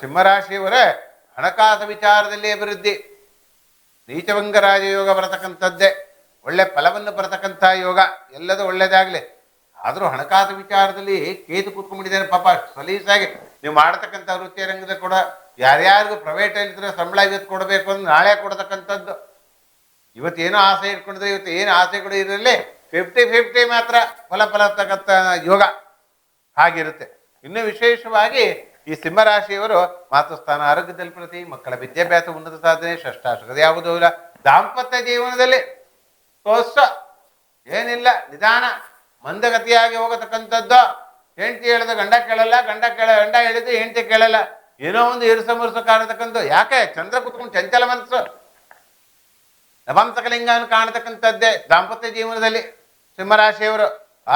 ಸಿಂಹರಾಶಿಯವರೇ ಹಣಕಾಸು ವಿಚಾರದಲ್ಲಿ ಅಭಿವೃದ್ಧಿ. ನೀಚಭಂಗ ರಾಜಯೋಗ ಬರತಕ್ಕಂಥದ್ದೇ. ಒಳ್ಳೆ ಫಲವನ್ನು ಬರತಕ್ಕಂಥ ಯೋಗ. ಎಲ್ಲದೂ ಒಳ್ಳೇದಾಗಲಿ. ಆದರೂ ಹಣಕಾಸು ವಿಚಾರದಲ್ಲಿ ಕೇತು ಕೂತ್ಕೊಂಡ್ಬಿಟ್ಟಿದ್ದಾರೆ ಪಾಪ ಸಲೀಸಾಗಿ ನೀವು ಮಾಡತಕ್ಕಂಥ ವೃತ್ತಿಯ ರಂಗದ ಕೂಡ ಯಾರ್ಯಾರಿಗೂ ಪ್ರೈವೇಟ್ ಇದ್ರೆ ಸಂಬಳ ಇವತ್ತು ಕೊಡಬೇಕು ಅಂದ್ರೆ ನಾಳೆ ಕೊಡತಕ್ಕಂಥದ್ದು. ಇವತ್ತೇನೋ ಆಸೆ ಇಟ್ಕೊಂಡಿದ್ರೆ ಇವತ್ತು ಏನು ಆಸೆ ಕೂಡ ಇದರಲ್ಲಿ ಫಿಫ್ಟಿ ಫಿಫ್ಟಿ ಮಾತ್ರ ಫಲ ಫಲ ತಕ್ಕಂಥ ಯೋಗ ಹಾಗಿರುತ್ತೆ. ಇನ್ನು ವಿಶೇಷವಾಗಿ ಈ ಸಿಂಹರಾಶಿಯವರು ಮಾತೃಸ್ಥಾನ ಆರೋಗ್ಯದಲ್ಲಿ ಪ್ರತಿ ಮಕ್ಕಳ ವಿದ್ಯಾಭ್ಯಾಸ ಉನ್ನತ ಸಾಧನೆ ಷಷ್ಟಾಷ್ಟಕದ ಯಾವುದೂ ಇಲ್ಲ. ದಾಂಪತ್ಯ ಜೀವನದಲ್ಲಿ ತೋರ್ಸ ಏನಿಲ್ಲ, ನಿಧಾನ. ಮಂದಗತಿಯಾಗಿ ಹೋಗತಕ್ಕಂಥದ್ದು ಹೆಂಡತಿ ಹೇಳಿದ ಗಂಡ ಕೇಳಲ್ಲ, ಗಂಡ ಕೇಳ, ಗಂಡ ಹೇಳಿದ್ದು ಹೆಂಡತಿ ಕೇಳಲ್ಲ. ಏನೋ ಒಂದು ಇರುಸ ಮುರುಸ ಕಾಣತಕ್ಕಂಥ ಯಾಕೆ? ಚಂದ್ರ ಕುತ್ಕೊಂಡು ಚಂಚಲ ಮನಸ್ಸು. ನವಾಂಸಕಲಿಂಗವನ್ನು ಕಾಣತಕ್ಕಂಥದ್ದೇ ದಾಂಪತ್ಯ ಜೀವನದಲ್ಲಿ. ಸಿಂಹರಾಶಿಯವರು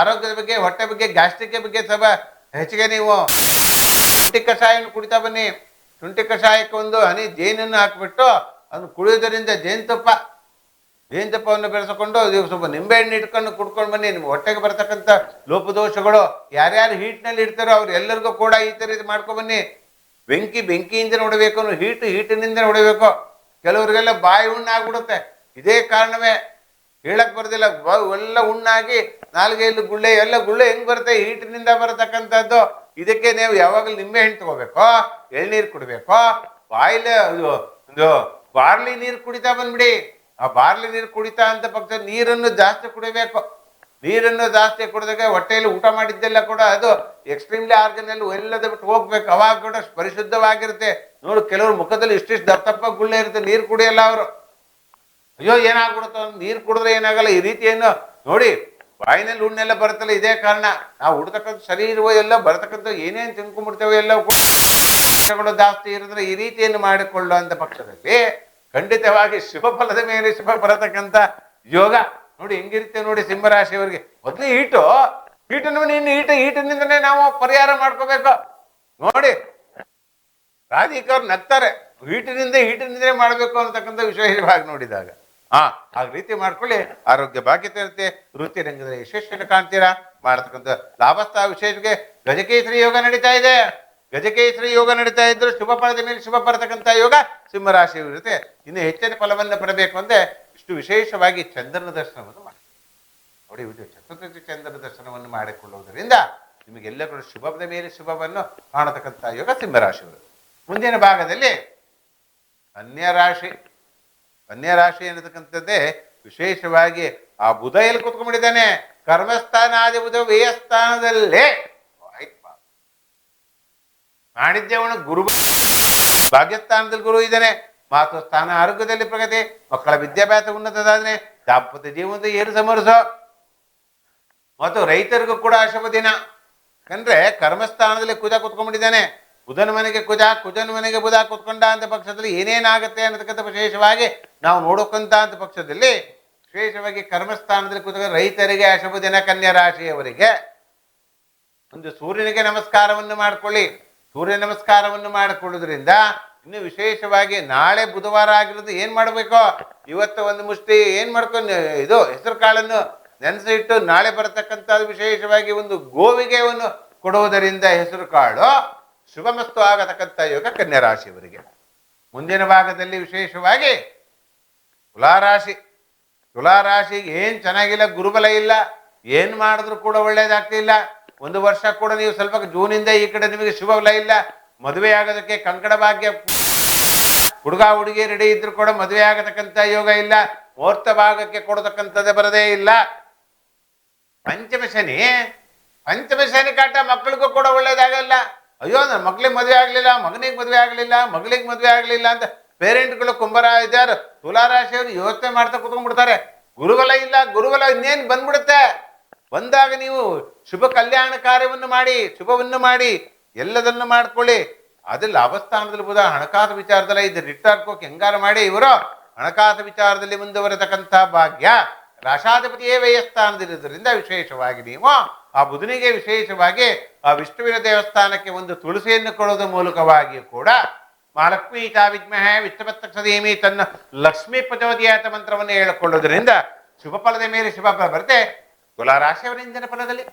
ಆರೋಗ್ಯದ ಬಗ್ಗೆ, ಹೊಟ್ಟೆ ಬಗ್ಗೆ ಗ್ಯಾಸ್ಟ್ರಿಕ್ ಬಗ್ಗೆ ಸ್ವಲ್ಪ ಹೆಚ್ಚಿಗೆ ನೀವು ಶುಂಠಿ ಕಷಾಯವನ್ನು ಕುಡಿತಾ ಬನ್ನಿ. ಶುಂಠಿ ಕಷಾಯಕ್ಕೆ ಒಂದು ಹನಿ ಜೇನನ್ನು ಹಾಕಿಬಿಟ್ಟು ಅದನ್ನು ಕುಡಿಯೋದರಿಂದ ಜೇನುತುಪ್ಪ ಜೇನುತುಪ್ಪವನ್ನು ಬೆಳೆಸಿಕೊಂಡು ನೀವು ಸ್ವಲ್ಪ ನಿಂಬೆಹಣ್ಣು ಇಟ್ಕೊಂಡು ಕುಡ್ಕೊಂಡು ಬನ್ನಿ, ನಿಮ್ಗೆ ಹೊಟ್ಟೆಗೆ ಬರ್ತಕ್ಕಂಥ ಲೋಪದೋಷಗಳು. ಯಾರ್ಯಾರು ಹೀಟ್ನಲ್ಲಿ ಇರ್ತಾರೋ ಅವ್ರು ಎಲ್ಲರಿಗೂ ಕೂಡ ಈ ಥರ ಇದು ಮಾಡ್ಕೊಬನ್ನಿ ಬೆಂಕಿ ಬೆಂಕಿಯಿಂದ ನೋಡಬೇಕು ಹೀಟ್ ಹೀಟಿನಿಂದ ನೋಡಬೇಕು. ಕೆಲವರಿಗೆಲ್ಲ ಬಾಯಿ ಹುಣ್ಣಾಗ್ಬಿಡುತ್ತೆ. ಇದೇ ಕಾರಣವೇ ಹೇಳಕ್ ಬರೋದಿಲ್ಲ. ಎಲ್ಲ ಹುಣ್ಣಾಗಿ ನಾಲ್ಗೆಯಲ್ಲಿ ಗುಳ್ಳೆ, ಎಲ್ಲ ಗುಳ್ಳೆ ಹೆಂಗ್ ಬರುತ್ತೆ? ಹೀಟಿನಿಂದ ಬರತಕ್ಕಂಥದ್ದು. ಇದಕ್ಕೆ ನೀವು ಯಾವಾಗಲೂ ನಿಂಬೆ ಹಣ್ಣು ತಗೋಬೇಕು, ಎಳ್ನೀರು ಕುಡಬೇಕೋ, ಬಾಯಿಲೆ ಇದು, ಬಾರ್ಲಿ ನೀರು ಕುಡಿತಾ ಬಂದ್ಬಿಡಿ. ಆ ಬಾರ್ಲಿ ನೀರು ಕುಡಿತಾ ಅಂತ ಪಕ್ಷ ನೀರನ್ನು ಜಾಸ್ತಿ ಕುಡಿಬೇಕು. ನೀರನ್ನು ಜಾಸ್ತಿ ಕುಡಿದಾಗ ಹೊಟ್ಟೆಯಲ್ಲಿ ಊಟ ಮಾಡಿದ್ದೆಲ್ಲ ಕೂಡ ಅದು ಎಕ್ಸ್ಟ್ರೀಮ್ಲಿ ಆರ್ಗನಲ್ಲಿ ಎಲ್ಲದ ಬಿಟ್ಟು ಹೋಗ್ಬೇಕು. ಅವಾಗ ಕೂಡ ಪರಿಶುದ್ಧವಾಗಿರುತ್ತೆ. ನೋಡು, ಕೆಲವರು ಮುಖದಲ್ಲಿ ಇಷ್ಟಿಷ್ಟು ದಪ್ಪ ಗುಳ್ಳೆ ಇರುತ್ತೆ, ನೀರು ಕುಡಿಯಲ್ಲ ಅವರು. ಅಯ್ಯೋ, ಏನಾಗ್ಬಿಡುತ್ತೋ ನೀರು ಕುಡಿದ್ರೆ ಏನಾಗಲ್ಲ. ಈ ರೀತಿಯನ್ನು ನೋಡಿ, ಬಾಯಿನಲ್ಲಿ ಉಣ್ಣೆಲ್ಲ ಬರುತ್ತಲ್ಲ, ಇದೇ ಕಾರಣ. ನಾವು ಹುಡ್ತಕ್ಕಂಥ ಶರೀರವೋ ಎಲ್ಲ ಬರ್ತಕ್ಕಂಥ ಏನೇನು ತಿನ್ಕೊಂಡ್ಬಿಡ್ತೇವೆ ಎಲ್ಲ ಕೂಡ ಜಾಸ್ತಿ ಇರಿದ್ರೆ ಈ ರೀತಿಯನ್ನು ಮಾಡಿಕೊಳ್ಳುವಂಥ ಪಕ್ಷದಲ್ಲಿ ಖಂಡಿತವಾಗಿ ಶುಭ ಫಲದ ಮೇಲೆ ಶುಭ ಬರತಕ್ಕಂಥ ಯೋಗ. ನೋಡಿ, ಹೆಂಗಿರುತ್ತೆ ನೋಡಿ ಸಿಂಹರಾಶಿಯವರಿಗೆ. ಮೊದಲು ಈಟು. ಈಟನ್ನು ನೀನು ಈಟು, ಈಟಿನಿಂದನೇ ನಾವು ಪರಿಹಾರ ಮಾಡ್ಕೋಬೇಕು. ನೋಡಿ, ರಾಧಿಕವ್ರು ನಗ್ತಾರೆ. ಈಟಿನಿಂದ ಈಟಿನಿಂದನೇ ಮಾಡಬೇಕು ಅನ್ನತಕ್ಕಂಥ ವಿಶೇಷವಾಗಿ ನೋಡಿದಾಗ. ಹಾ ಆ ರೀತಿ ಮಾಡ್ಕೊಳ್ಳಿ. ಆರೋಗ್ಯ ಬಾಕಿ ಇರುತ್ತೆ ವೃತ್ತಿ ರಂಗದಲ್ಲಿ ಯಶಸ್ವಿನ ಕಾಣ್ತೀರಾ? ಮಾಡತಕ್ಕಂಥ ಲಾಭಸ್ಥ ವಿಶೇಷಗೆ ಗಜಕೇಸರಿ ಯೋಗ ನಡೀತಾ ಇದೆ. ಗಜಕೇಸರಿ ಯೋಗ ನಡೀತಾ ಇದ್ರು ಶುಭ ಫಲದ ಮೇಲೆ ಶುಭ ಬರತಕ್ಕಂಥ ಯೋಗ ಸಿಂಹರಾಶಿ ಇರುತ್ತೆ ಇನ್ನು ಹೆಚ್ಚಿನ ಫಲವನ್ನು ಪಡಬೇಕು ಅಂದ್ರೆ ಇಷ್ಟು ವಿಶೇಷವಾಗಿ ಚಂದ್ರನ ದರ್ಶನವನ್ನು ಮಾಡಿ. ನೋಡಿ, ಇದು ಚತುರ್ಥಿ ಚಂದ್ರನ ದರ್ಶನವನ್ನು ಮಾಡಿಕೊಳ್ಳುವುದರಿಂದ ನಿಮಗೆಲ್ಲರೂ ಶುಭದ ಮೇಲೆ ಶುಭವನ್ನು ಕಾಣತಕ್ಕಂಥ ಯೋಗ ಸಿಂಹರಾಶಿಯವರು. ಮುಂದಿನ ಭಾಗದಲ್ಲಿ ಕನ್ಯಾರಾಶಿ. ರಾಶಿ ಕನ್ಯಾ ರಾಶಿ ಅನ್ನತಕ್ಕಂಥದ್ದೇ ವಿಶೇಷವಾಗಿ ಆ ಬುಧ ಎಲ್ಲಿ ಕುತ್ಕೊಂಡ್ಬಿಟ್ಟಿದ್ದಾನೆ? ಕರ್ಮಸ್ಥಾನಾದಿ ಬುಧ ವ್ಯಯಸ್ಥಾನದಲ್ಲೇ. ಮಾಡಿದ್ದೇವನು ಗುರು ಭಾಗ್ಯಸ್ಥಾನದಲ್ಲಿ ಗುರು ಇದ್ದಾನೆ. ಮಾತು ಸ್ಥಾನ ಆರೋಗ್ಯದಲ್ಲಿ ಪ್ರಗತಿ. ಮಕ್ಕಳ ವಿದ್ಯಾಭ್ಯಾಸ ಉನ್ನತದಾದ್ರೆ ದಾಂಪತ್ಯ ಜೀವನದ ಏರು ಸಮರಸ. ಮತ್ತು ರೈತರಿಗೂ ಕೂಡ ಶುಭ ದಿನ. ಯಾಕಂದ್ರೆ ಕರ್ಮಸ್ಥಾನದಲ್ಲಿ ಕುಜ ಕುತ್ಕೊಂಡ್ಬಿಟ್ಟಿದ್ದಾನೆ. ಬುಧನ ಮನೆಗೆ ಕುಜ, ಕುಜನ ಮನೆಗೆ ಬುಧ ಕುತ್ಕೊಂಡ ಅಂತ ಪಕ್ಷದಲ್ಲಿ ಏನೇನಾಗುತ್ತೆ ಅನ್ನತಕ್ಕಂಥ ವಿಶೇಷವಾಗಿ ನಾವು ನೋಡೋಕಂತ ಅಂತ ಪಕ್ಷದಲ್ಲಿ ವಿಶೇಷವಾಗಿ ಕರ್ಮಸ್ಥಾನದಲ್ಲಿ ಕುತ್ಕ ರೈತರಿಗೆ ಅಶುಭ ದಿನ, ಕನ್ಯಾ ರಾಶಿಯವರಿಗೆ ಒಂದು ಸೂರ್ಯನಿಗೆ ನಮಸ್ಕಾರವನ್ನು ಮಾಡ್ಕೊಳ್ಳಿ. ಸೂರ್ಯ ನಮಸ್ಕಾರವನ್ನು ಮಾಡಿಕೊಳ್ಳೋದ್ರಿಂದ ಇನ್ನು ವಿಶೇಷವಾಗಿ ನಾಳೆ ಬುಧವಾರ ಆಗಿರೋದು ಏನ್ ಮಾಡಬೇಕು? ಇವತ್ತು ಒಂದು ಮುಷ್ಟಿ ಏನ್ ಮಾಡ್ಕೊಂಡು ಇದು ಹೆಸರು ಕಾಳನ್ನು ನೆನೆಸಿಟ್ಟು ನಾಳೆ ಬರತಕ್ಕಂಥದ್ದು ವಿಶೇಷವಾಗಿ ಒಂದು ಗೋವಿಗೆ ಒಂದು ಕೊಡುವುದರಿಂದ ಹೆಸರು ಕಾಳು ಶುಭಮಸ್ತು ಆಗತಕ್ಕಂಥ ಯೋಗ ಕನ್ಯಾ ರಾಶಿಯವರಿಗೆ ಮುಂದಿನ ಭಾಗದಲ್ಲಿ ವಿಶೇಷವಾಗಿ ತುಲಾರಾಶಿ. ತುಲಾರಾಶಿಗೆ ಏನ್ ಚೆನ್ನಾಗಿಲ್ಲ, ಗುರುಬಲ ಇಲ್ಲ, ಏನ್ ಮಾಡಿದ್ರು ಕೂಡ ಒಳ್ಳೇದಾಗ್ತಿಲ್ಲ. ಒಂದು ವರ್ಷ ಕೂಡ ನೀವು ಸ್ವಲ್ಪ ಜೂನಿಂದ ಈ ಕಡೆ ನಿಮಗೆ ಶುಭ ಇಲ್ಲ ಮದುವೆ ಆಗೋದಕ್ಕೆ ಕಂಕಣ ಭಾಗ್ಯ ಹುಡುಗ ಹುಡುಗಿ ರೆಡಿ ಇದ್ರು ಕೂಡ ಮದುವೆ ಆಗತಕ್ಕಂಥ ಯೋಗ ಇಲ್ಲ, ಮುಹೂರ್ತ ಭಾಗಕ್ಕೆ ಕೊಡತಕ್ಕಂಥದ್ದೇ ಬರದೇ ಇಲ್ಲ. ಪಂಚಮ ಶನಿ ಪಂಚಮ ಶನಿ ಕಾಟ ಮಕ್ಕಳಿಗೂ ಕೂಡ ಒಳ್ಳೇದಾಗಲ್ಲ. ಅಯ್ಯೋ ನನ್ನ ಮಕ್ಳಿಗೆ ಮದುವೆ ಆಗಲಿಲ್ಲ, ಮಗನಿಗೆ ಮದುವೆ ಆಗಲಿಲ್ಲ, ಮಗಳಿಗೆ ಮದುವೆ ಆಗಲಿಲ್ಲ ಅಂತ ಪೇರೆಂಟ್ಗಳು ಕುಂಬರ ಇದ್ದಾರೆ. ತುಲಾರಾಶಿಯವರು ಯೋಚನೆ ಮಾಡ್ತಾ ಕುತ್ಕೊಂಡ್ಬಿಡ್ತಾರೆ. ಗುರುಬಲ ಇಲ್ಲ, ಗುರುಬಲ ಇನ್ನೇನು ಬಂದ್ಬಿಡುತ್ತೆ? ಬಂದಾಗ ನೀವು ಶುಭ ಕಲ್ಯಾಣ ಕಾರ್ಯವನ್ನು ಮಾಡಿ, ಶುಭವನ್ನು ಮಾಡಿ, ಎಲ್ಲದನ್ನು ಮಾಡ್ಕೊಳ್ಳಿ. ಅದು ಅವಸ್ಥಾನದಲ್ಲಿ ಬುಧ ಹಣಕಾಸು ವಿಚಾರದಲ್ಲಿ ಇದು ರಿಟಾರ್ಕೋಕ್ ಹೆಂಗಾರ ಮಾಡಿ ಇವರು? ಹಣಕಾಸು ವಿಚಾರದಲ್ಲಿ ಮುಂದುವರೆತಕ್ಕಂಥ ಭಾಗ್ಯ ರಾಶಾಧಿಪತಿಯೇ ವ್ಯಯಸ್ಥಾನದಲ್ಲಿರುವುದರಿಂದ ವಿಶೇಷವಾಗಿ ನೀವು ಆ ಬುಧನಿಗೆ ವಿಶೇಷವಾಗಿ ಆ ವಿಷ್ಣುವಿನ ದೇವಸ್ಥಾನಕ್ಕೆ ಒಂದು ತುಳಸಿಯನ್ನು ಕೊಡೋದ್ರ ಮೂಲಕವಾಗಿಯೂ ಕೂಡ ಮಹಾಲಕ್ಷ್ಮೀ ಚಾ ವಿದ್ಮಹೇ ವಿಷ್ಣುಪತ್ತಕ್ಷದೇಮಿ ತನ್ನ ಲಕ್ಷ್ಮೀ ಪಚವತಿಯಾತ ಮಂತ್ರವನ್ನು ಹೇಳಿಕೊಳ್ಳೋದ್ರಿಂದ ಶುಭ ಫಲದ ಮೇಲೆ ಶುಭ ಫಲ ಬರುತ್ತೆ. ತುಲಾರಾಶಿಯವರ ಇಂದಿನ ಫಲದಲ್ಲಿ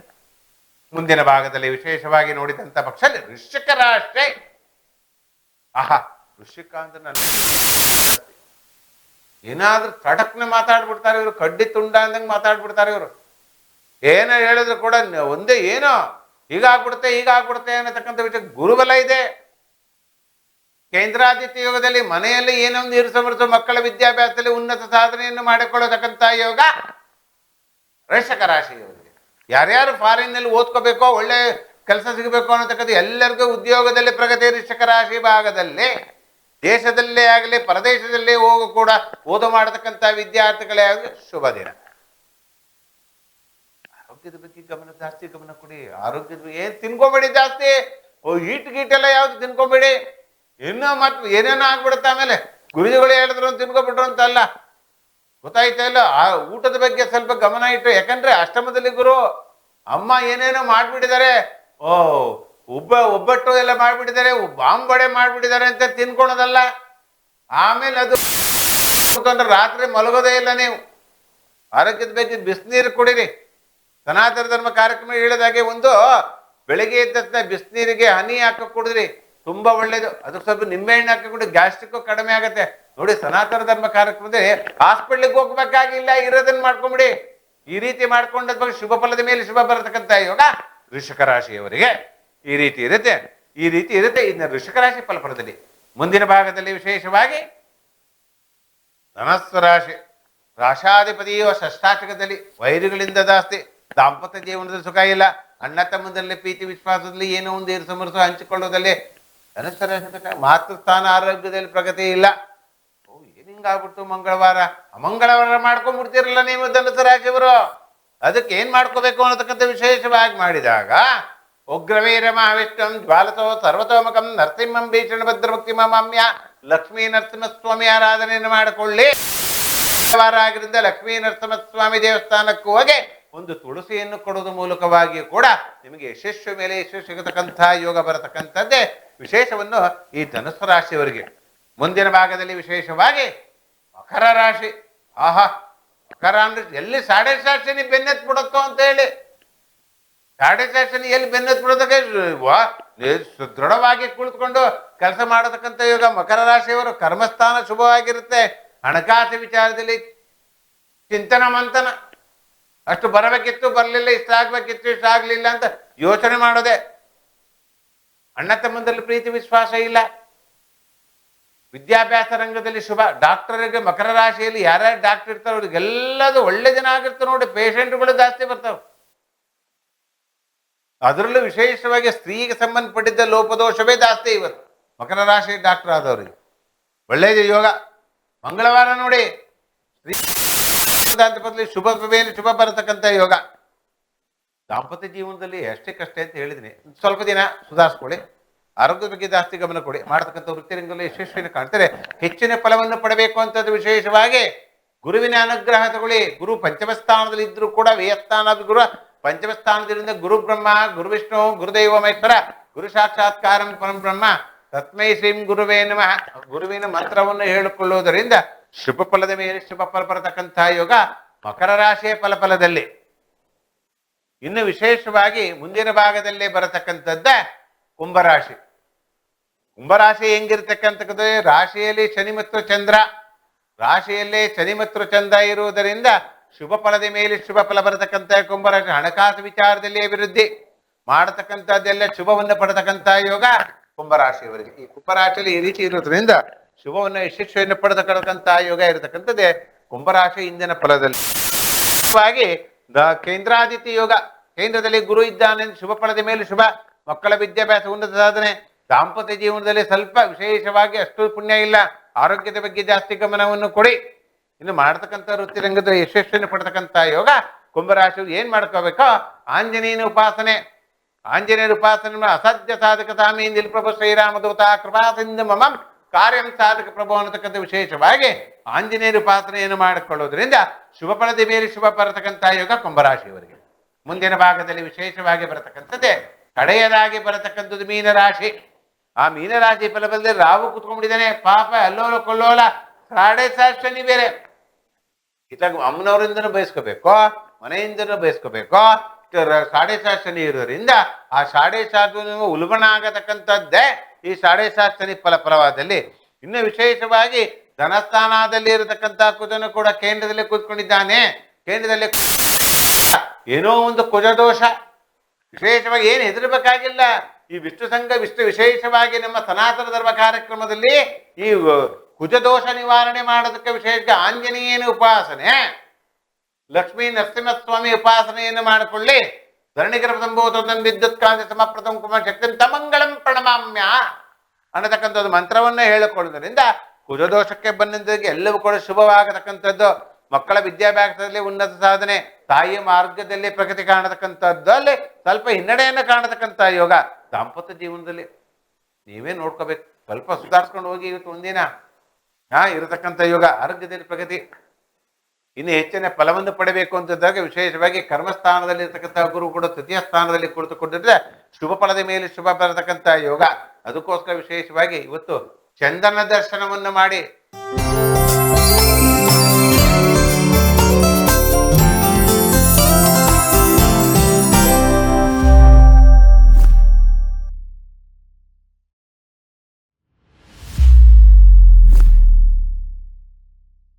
ಮುಂದಿನ ಭಾಗದಲ್ಲಿ ವಿಶೇಷವಾಗಿ ನೋಡಿದಂಥ ಪಕ್ಷದಲ್ಲಿ ವೃಶ್ಚಿಕರ ಅಷ್ಟೇ ಆಹಾ, ವೃಶ್ಚಿಕ ಅಂದ್ರೆ ನನ್ನ ಏನಾದ್ರೂ ತಡಕ್ನ ಮಾತಾಡ್ಬಿಡ್ತಾರೆ ಇವರು, ಕಡ್ಡಿ ತುಂಡ ಅಂದಂಗೆ ಮಾತಾಡ್ಬಿಡ್ತಾರೆ ಇವರು. ಏನೋ ಹೇಳಿದ್ರು ಕೂಡ ಒಂದೇ ಏನೋ, ಹೀಗಾಗ್ಬಿಡುತ್ತೆ ಹೀಗಾಗ್ಬಿಡುತ್ತೆ ಅನ್ನತಕ್ಕಂಥ ವಿಷಯ ಗುರುಬಲ ಇದೆ. ಕೇಂದ್ರಾದಿತ್ಯ ಯೋಗದಲ್ಲಿ ಮನೆಯಲ್ಲಿ ಏನೊಂದು ಇರಿಸಮರಿಸೋ ಮಕ್ಕಳ ವಿದ್ಯಾಭ್ಯಾಸದಲ್ಲಿ ಉನ್ನತ ಸಾಧನೆಯನ್ನು ಮಾಡಿಕೊಳ್ಳತಕ್ಕಂಥ ಯೋಗ. ವೃಷಕ ರಾಶಿಯವರಿಗೆ. ಯಾರ್ಯಾರು ಫಾರಿನ್ನಲ್ಲಿ ಓದ್ಕೋಬೇಕೋ ಒಳ್ಳೆ ಕೆಲಸ ಸಿಗಬೇಕು ಅನ್ನತಕ್ಕಂಥ ಎಲ್ಲರಿಗೂ ಉದ್ಯೋಗದಲ್ಲಿ ಪ್ರಗತಿ ವೃಷಕ ರಾಶಿ ಭಾಗದಲ್ಲಿ, ದೇಶದಲ್ಲೇ ಆಗಲಿ, ಪ್ರದೇಶದಲ್ಲೇ ಹೋಗು ಕೂಡ ಓದು ಮಾಡತಕ್ಕಂಥ ವಿದ್ಯಾರ್ಥಿಗಳೇ ಆಗಲಿ ಶುಭ ದಿನ. ಆರೋಗ್ಯದ ಬಗ್ಗೆ ಗಮನ ಜಾಸ್ತಿ ಗಮನ ಕೊಡಿ. ಆರೋಗ್ಯದ ಏನ್ ತಿನ್ಕೊಂಬೇಡಿ ಜಾಸ್ತಿ. ಓ, ಈಟ್ ಗೀಟ್ ಎಲ್ಲ ಯಾವ್ದು ತಿನ್ಕೊಬೇಡಿ. ಇನ್ನೂ ಮತ್ತೆ ಏನೇನೋ ಆಗ್ಬಿಡುತ್ತೆ ಆಮೇಲೆ. ಗುರುಜಿಗಳು ಹೇಳಿದ್ರು ತಿನ್ಕೊಬಿಟ್ರು ಅಂತ ಅಲ್ಲ ಗೊತ್ತಾಯ್ತಾ ಇಲ್ಲ? ಆ ಊಟದ ಬಗ್ಗೆ ಸ್ವಲ್ಪ ಗಮನ ಇಟ್ಟು, ಯಾಕಂದ್ರೆ ಅಷ್ಟಮದಲ್ಲಿ ಗುರು, ಅಮ್ಮ ಏನೇನೋ ಮಾಡ್ಬಿಟ್ಟಿದ್ದಾರೆ. ಓ, ಒಬ್ಬ, ಒಬ್ಬಟ್ಟು ಎಲ್ಲ ಮಾಡ್ಬಿಟ್ಟಿದ್ದಾರೆ, ಬಾಂಬಡೆ ಮಾಡ್ಬಿಟ್ಟಿದ್ದಾರೆ ಅಂತ ತಿನ್ಕೊಳೋದಲ್ಲ. ಆಮೇಲೆ ಅದು ಅಂದ್ರೆ ರಾತ್ರಿ ಮಲಗೋದೇ ಇಲ್ಲ ನೀವು. ಆರೋಗ್ಯದ ಬಗ್ಗೆ ಬಿಸಿನೀರು ಕುಡೀರಿ. ಸನಾತನ ಧರ್ಮ ಕಾರ್ಯಕ್ರಮ ಹೇಳಿದಾಗೆ ಒಂದು, ಬೆಳಿಗ್ಗೆ ಎದ್ದ ತಕ್ಷಣ ಬಿಸಿನೀರಿಗೆ ಹನಿ ಹಾಕಿ ಕುಡಿದ್ರಿ. ತುಂಬಾ ಒಳ್ಳೇದು. ಅದಕ್ಕೆ ಸ್ವಲ್ಪ ನಿಂಬೆಹಣ್ಣು ಹಾಕಿ ಕುಡಿ ಗ್ಯಾಸ್ಟ್ರಿಕ್ ಕಡಿಮೆ ಆಗುತ್ತೆ. ನೋಡಿ ಸನಾತನ ಧರ್ಮ ಕಾರ್ಯಕ್ರಮದಲ್ಲಿ ಹಾಸ್ಪಿಟ್ಲಿಗೆ ಹೋಗ್ಬೇಕಾಗಿಲ್ಲ, ಇರೋದನ್ನ ಮಾಡ್ಕೊಂಬಿಡಿ. ಈ ರೀತಿ ಮಾಡ್ಕೊಂಡ ಬಗ್ಗೆ ಶುಭ ಫಲದ ಮೇಲೆ ಶುಭ ಬರತಕ್ಕಂಥ ಯೋಗ ವೃಷಕ ರಾಶಿಯವರಿಗೆ ಈ ರೀತಿ ಇರುತ್ತೆ. ಈ ರೀತಿ ಇರುತ್ತೆ ಇನ್ನು ವೃಷಕ ರಾಶಿ ಫಲಫಲದಲ್ಲಿ. ಮುಂದಿನ ಭಾಗದಲ್ಲಿ ವಿಶೇಷವಾಗಿ ಧನಸ್ಸು ರಾಶಿ. ರಾಶಾಧಿಪತಿಯು ಷಷ್ಟಾಶಕದಲ್ಲಿ ವೈರುಗಳಿಂದ ಜಾಸ್ತಿ, ದಾಂಪತ್ಯ ಜೀವನದಲ್ಲಿ ಸುಖ ಇಲ್ಲ, ಅಣ್ಣ ತಮ್ಮದಲ್ಲಿ ಪ್ರೀತಿ ವಿಶ್ವಾಸದಲ್ಲಿ ಏನೋ ಒಂದು ಏರು ಸಮರ್ಥ ಹಂಚಿಕೊಳ್ಳೋದಲ್ಲಿ ಧನಸ್ಸು ರಾಶಿ ಮಾತೃಸ್ಥಾನ ಆರೋಗ್ಯದಲ್ಲಿ ಪ್ರಗತಿ ಇಲ್ಲ. ಹಿಂಗಾಗ್ಬಿಡ್ತು ಮಂಗಳವಾರ. ಮಂಗಳವಾರ ಮಾಡ್ಕೊಂಡ್ಬಿಡ್ತೀರಲ್ಲ ನೀವು ಧನಸರಾಜವರು ಅದಕ್ಕೆ ಏನು ಮಾಡ್ಕೋಬೇಕು ಅನ್ನತಕ್ಕಂಥ ವಿಶೇಷವಾಗಿ ಮಾಡಿದಾಗ ಉಗ್ರವೀರ ಮಹಾವಿಷ್ಣಂ ಜ್ವಾಲತೋ ಸರ್ವತೋಮಕಂ ನರಸಿಂಹಂ ಭೀಷಣ ಭದ್ರಭಕ್ತಿ ಮಾಮ್ಯ ಲಕ್ಷ್ಮೀ ನರಸಿಂಹಸ್ವಾಮಿ ಆರಾಧನೆಯನ್ನು ಮಾಡಿಕೊಳ್ಳಿ. ಮಂಗಳವಾರ ಆಗಿರಿಂದ ಲಕ್ಷ್ಮೀ ನರಸಿಂಹಸ್ವಾಮಿ ದೇವಸ್ಥಾನಕ್ಕೂ ಹೋಗಿ ಒಂದು ತುಳಸಿಯನ್ನು ಕೊಡೋದು ಮೂಲಕವಾಗಿಯೂ ಕೂಡ ನಿಮಗೆ ಯಶಸ್ಸು ಮೇಲೆ ಯಶಸ್ಸು ಸಿಗತಕ್ಕಂಥ ಯೋಗ ಬರತಕ್ಕಂಥದ್ದೇ ವಿಶೇಷವನ್ನು ಈ ಧನುಸ್ಸು ರಾಶಿಯವರಿಗೆ. ಮುಂದಿನ ಭಾಗದಲ್ಲಿ ವಿಶೇಷವಾಗಿ ಮಕರ ರಾಶಿ. ಆಹಾ ಮಕರ ಅಂದ್ರೆ ಎಲ್ಲಿ ಸಾಡೆ ಶಾಸನಿ ಬೆನ್ನೆತ್ ಬಿಡುತ್ತೋ ಅಂತ ಹೇಳಿ. ಸಾಡೆ ಶಾಸನಿ ಎಲ್ಲಿ ಬೆನ್ನೆತ್ ಬಿಡೋದಕ್ಕೆ ವಾ, ನೇ- ದೃಢವಾಗಿ ಕುಳಿತುಕೊಂಡು ಕೆಲಸ ಮಾಡತಕ್ಕಂಥ ಯೋಗ ಮಕರ ರಾಶಿಯವರು ಕರ್ಮಸ್ಥಾನ ಶುಭವಾಗಿರುತ್ತೆ. ಹಣಕಾಸು ವಿಚಾರದಲ್ಲಿ ಚಿಂತನ ಮಂಥನ. ಅಷ್ಟು ಬರಬೇಕಿತ್ತು, ಬರಲಿಲ್ಲ, ಇಷ್ಟ ಆಗ್ಬೇಕಿತ್ತು, ಇಷ್ಟ ಆಗಲಿಲ್ಲ ಅಂತ ಯೋಚನೆ ಮಾಡೋದೆ. ಅಣ್ಣ ತಮ್ಮಂದಲ್ಲಿ ಪ್ರೀತಿ, ವಿಶ್ವಾಸ ಇಲ್ಲ. ವಿದ್ಯಾಭ್ಯಾಸ ರಂಗದಲ್ಲಿ ಶುಭ. ಡಾಕ್ಟರ್ಗೆ ಮಕರ ರಾಶಿಯಲ್ಲಿ ಯಾರ್ಯಾರು ಡಾಕ್ಟರ್ ಇರ್ತಾರೋ ಅವ್ರಿಗೆಲ್ಲದು ಒಳ್ಳೆ ಜನ ಆಗಿರ್ತಾರೆ ನೋಡಿ. ಪೇಷಂಟ್ಗಳು ಜಾಸ್ತಿ ಬರ್ತಾವೆ. ಅದರಲ್ಲೂ ವಿಶೇಷವಾಗಿ ಸ್ತ್ರೀಗೆ ಸಂಬಂಧಪಟ್ಟಿದ್ದ ಲೋಪದೋಷವೇ ಜಾಸ್ತಿ ಇವತ್ತು. ಮಕರ ರಾಶಿ ಡಾಕ್ಟರ್ ಆದವರಿಗೆ. ಒಳ್ಳೆಯದು ಯೋಗ. ಮಂಗಳವಾರ ನೋಡಿ. ಸ್ತ್ರೀ ಬದಲಿ ಶುಭ ಶುಭ ಬರತಕ್ಕಂಥ ಯೋಗ. ದಾಂಪತ್ಯ ಜೀವನದಲ್ಲಿ ಎಷ್ಟೇ ಕಷ್ಟ ಅಂತ ಹೇಳಿದ್ದೀನಿ ಸ್ವಲ್ಪ ದಿನ ಸುಧಾರಿಸ್ಕೊಳ್ಳಿ. ಆರೋಗ್ಯದ ಬಗ್ಗೆ ಜಾಸ್ತಿ ಗಮನ ಕೊಡಿ. ಮಾಡತಕ್ಕಂಥ ವೃತ್ತಿರಂಗದಲ್ಲಿ ಯಶಸ್ವಿಯನ್ನು ಕಾಣ್ತಾರೆ. ಹೆಚ್ಚಿನ ಫಲವನ್ನು ಪಡಬೇಕು ಅಂತದ್ದು ವಿಶೇಷವಾಗಿ ಗುರುವಿನ ಅನುಗ್ರಹ ತಗೊಳ್ಳಿ. ಗುರು ಪಂಚಮ ಸ್ಥಾನದಲ್ಲಿ ಇದ್ರೂ ಕೂಡ ವ್ಯಯಸ್ಥಾನ ಗುರು ಪಂಚಮ ಸ್ಥಾನದಿಂದ ಗುರು ಬ್ರಹ್ಮ, ಗುರು ವಿಷ್ಣು, ಗುರುದೈವ ಮಹೇಶ್ವರ, ಗುರು ಸಾಕ್ಷಾತ್ಕಾರ ಪರಂ ಬ್ರಹ್ಮ, ತತ್ಮೈ ಶ್ರೀಂ ಗುರುವೇ ನಮಃ. ಗುರುವಿನ ಮಂತ್ರವನ್ನು ಹೇಳಿಕೊಳ್ಳುವುದರಿಂದ ಶುಭ ಫಲದ ಮೇಲೆ ಶುಭ ಫಲ ಬರತಕ್ಕಂತಹ ಯೋಗ ಮಕರ ರಾಶಿಯ ಫಲಫಲದಲ್ಲಿ ಇನ್ನು ವಿಶೇಷವಾಗಿ ಮುಂದಿನ ಭಾಗದಲ್ಲೇ ಬರತಕ್ಕಂಥದ್ದ ಕುಂಭರಾಶಿ ಕುಂಭರಾಶಿ ಹೆಂಗಿರ್ತಕ್ಕಂಥದ್ದು? ರಾಶಿಯಲ್ಲಿ ಶನಿ ಮತ್ತು ಚಂದ್ರ. ರಾಶಿಯಲ್ಲೇ ಶನಿ ಮತ್ತು ಚಂದ್ರ ಇರುವುದರಿಂದ ಶುಭ ಫಲದ ಮೇಲೆ ಶುಭ ಫಲ ಬರತಕ್ಕಂಥ ಕುಂಭರಾಶಿ ಹಣಕಾಸು ವಿಚಾರದಲ್ಲಿ ಅಭಿವೃದ್ಧಿ ಮಾಡತಕ್ಕಂಥದ್ದೆಲ್ಲ ಶುಭವನ್ನು ಪಡತಕ್ಕಂಥ ಯೋಗ ಕುಂಭರಾಶಿಯವರಿಗೆ. ಈ ಕುಂಭರಾಶಿಯಲ್ಲಿ ಈ ರೀತಿ ಇರೋದ್ರಿಂದ ಶುಭವನ್ನು ಯಶಸ್ವಿಯನ್ನು ಪಡೆದಕ್ಕಂಥ ಯೋಗ ಇರತಕ್ಕಂಥದ್ದೇ ಕುಂಭರಾಶಿ ಇಂದಿನ ಫಲದಲ್ಲಿ. ಮುಖ್ಯವಾಗಿ ಕೇಂದ್ರಾದಿತ್ಯ ಯೋಗ. ಕೇಂದ್ರದಲ್ಲಿ ಗುರು ಇದ್ದಾನೆ, ಶುಭ ಫಲದ ಮೇಲೆ ಶುಭ, ಮಕ್ಕಳ ವಿದ್ಯಾಭ್ಯಾಸ ಉನ್ನತ ಸಾಧನೆ ದಾಂಪತ್ಯ ಜೀವನದಲ್ಲಿ ಸ್ವಲ್ಪ ವಿಶೇಷವಾಗಿ ಅಷ್ಟು ಪುಣ್ಯ ಇಲ್ಲ. ಆರೋಗ್ಯದ ಬಗ್ಗೆ ಜಾಸ್ತಿ ಗಮನವನ್ನು ಕೊಡಿ. ಇನ್ನು ಮಾಡತಕ್ಕಂಥ ವೃತ್ತಿ ರಂಗದ ಯಶಸ್ಸನ್ನು ಪಡ್ತಕ್ಕಂಥ ಯೋಗ ಕುಂಭರಾಶಿ ಏನು ಮಾಡ್ಕೋಬೇಕೋ? ಆಂಜನೇಯನ ಉಪಾಸನೆ. ಆಂಜನೇಯರ ಉಪಾಸನೆ ಅಸಾಧ್ಯ ಸಾಧಕ ತಾಮಿ ನಿಲ್ಪ್ರಭು ಶ್ರೀರಾಮದೂತ ಕೃಪಾಸಿಂಧ ಮಮಂ ಕಾರ್ಯಂ ಸಾಧಕ ಪ್ರಭು ಅನ್ನತಕ್ಕಂಥ ವಿಶೇಷವಾಗಿ ಆಂಜನೇಯರ ಉಪಾಸನೆಯನ್ನು ಮಾಡಿಕೊಳ್ಳೋದ್ರಿಂದ ಶುಭ ಫಲದ ಮೇಲೆ ಶುಭ ಬರತಕ್ಕಂಥ ಯೋಗ ಕುಂಭರಾಶಿಯವರಿಗೆ. ಮುಂದಿನ ಭಾಗದಲ್ಲಿ ವಿಶೇಷವಾಗಿ ಬರತಕ್ಕಂಥದ್ದೇ ಕಡೆಯದಾಗಿ ಬರತಕ್ಕಂಥದ್ದು ಮೀನರಾಶಿ. ಆ ಮೀನರಾಶಿ ಫಲದಲ್ಲಿ ರಾವು ಕುತ್ಕೊಂಡ್ಬಿಟ್ಟಿದ್ದಾನೆ. ಪಾಪ ಅಲ್ಲೋಲ ಕೊಲ್ಲೋಲ ಸಾಡೆ ಸಾರ್ ಬೇರೆ. ಇತ್ತಾಗ ಅಮ್ಮನವರಿಂದನೂ ಬಯಸ್ಕೋಬೇಕು, ಮನೆಯಿಂದನೂ ಬಯಸ್ಕೋಬೇಕು. ಸಾಡೆ ಸಾರ್ ಇರೋದ್ರಿಂದ ಆ ಸಾಡೆ ಸಾರ್ ಉಲ್ಬಣ ಆಗತಕ್ಕಂಥದ್ದೇ ಈ ಸಾಡೆ ಸಾರ್ ಫಲ ಫಲವಾದಲ್ಲಿ ಇನ್ನು ವಿಶೇಷವಾಗಿ ಧನಸ್ಥಾನದಲ್ಲಿ ಇರತಕ್ಕಂಥ ಕುಜನು ಕೂಡ ಕೇಂದ್ರದಲ್ಲಿ ಕೂತ್ಕೊಂಡಿದ್ದಾನೆ. ಕೇಂದ್ರದಲ್ಲಿ ಏನೋ ಒಂದು ಕುಜದೋಷ. ವಿಶೇಷವಾಗಿ ಏನು ಹೆದರ್ಬೇಕಾಗಿಲ್ಲ. ಈ ವಿಷ್ಣು ಸಂಘ ವಿಷ್ಣು ವಿಶೇಷವಾಗಿ ನಮ್ಮ ಸನಾತನ ಧರ್ಮ ಕಾರ್ಯಕ್ರಮದಲ್ಲಿ ಈ ಕುಜದೋಷ ನಿವಾರಣೆ ಮಾಡೋದಕ್ಕೆ ವಿಶೇಷ ಆಂಜನೇಯನ ಉಪಾಸನೆ, ಲಕ್ಷ್ಮೀ ನರಸಿಂಹಸ್ವಾಮಿ ಉಪಾಸನೆಯನ್ನು ಮಾಡಿಕೊಳ್ಳಿ. ಧರಣಿಗರ ಸಂಭೂತಂ ವಿದ್ಯುತ್ ಕಾಂತಿ ಸಮಪ್ರಥಮ ಕುಮಾರ ಶಕ್ತಿ ತಮಂಗಳಂ ಪ್ರಣಮಾಮ್ಯ ಅನ್ನತಕ್ಕಂಥದ್ದು ಮಂತ್ರವನ್ನ ಹೇಳಿಕೊಳ್ಳುವುದರಿಂದ ಕುಜದೋಷಕ್ಕೆ ಬಂದಿದ್ದಕ್ಕೆ ಎಲ್ಲವೂ ಕೂಡ ಶುಭವಾಗತಕ್ಕಂಥದ್ದು. ಮಕ್ಕಳ ವಿದ್ಯಾಭ್ಯಾಸದಲ್ಲಿ ಉನ್ನತ ಸಾಧನೆ, ತಾಯಿಯ ಮಾರ್ಗದಲ್ಲಿ ಪ್ರಗತಿ ಕಾಣತಕ್ಕಂಥದ್ದು. ಅಲ್ಲಿ ಸ್ವಲ್ಪ ಹಿನ್ನಡೆಯನ್ನು ಕಾಣತಕ್ಕಂಥ ಯೋಗ. ದಾಂಪತ್ಯ ಜೀವನದಲ್ಲಿ ನೀವೇ ನೋಡ್ಕೋಬೇಕು. ಸ್ವಲ್ಪ ಸುಧಾರಿಸ್ಕೊಂಡು ಹೋಗಿ ಇವತ್ತು ಒಂದಿನ. ಹಾ, ಇರತಕ್ಕಂಥ ಯೋಗ ಆರೋಗ್ಯದಲ್ಲಿ ಪ್ರಗತಿ. ಇನ್ನು ಹೆಚ್ಚಿನ ಫಲವನ್ನು ಪಡೆಯಬೇಕು ಅಂತಿದ್ದಾಗ ವಿಶೇಷವಾಗಿ ಕರ್ಮಸ್ಥಾನದಲ್ಲಿ ಇರತಕ್ಕಂಥ ಗುರು ಕೂಡ ತೃತೀಯ ಸ್ಥಾನದಲ್ಲಿ ಕುಳಿತುಕೊಂಡಿದ್ರೆ ಶುಭ ಫಲದ ಮೇಲೆ ಶುಭ ಬರತಕ್ಕಂಥ ಯೋಗ. ಅದಕ್ಕೋಸ್ಕರ ವಿಶೇಷವಾಗಿ ಇವತ್ತು ಚಂದನ ದರ್ಶನವನ್ನು ಮಾಡಿ.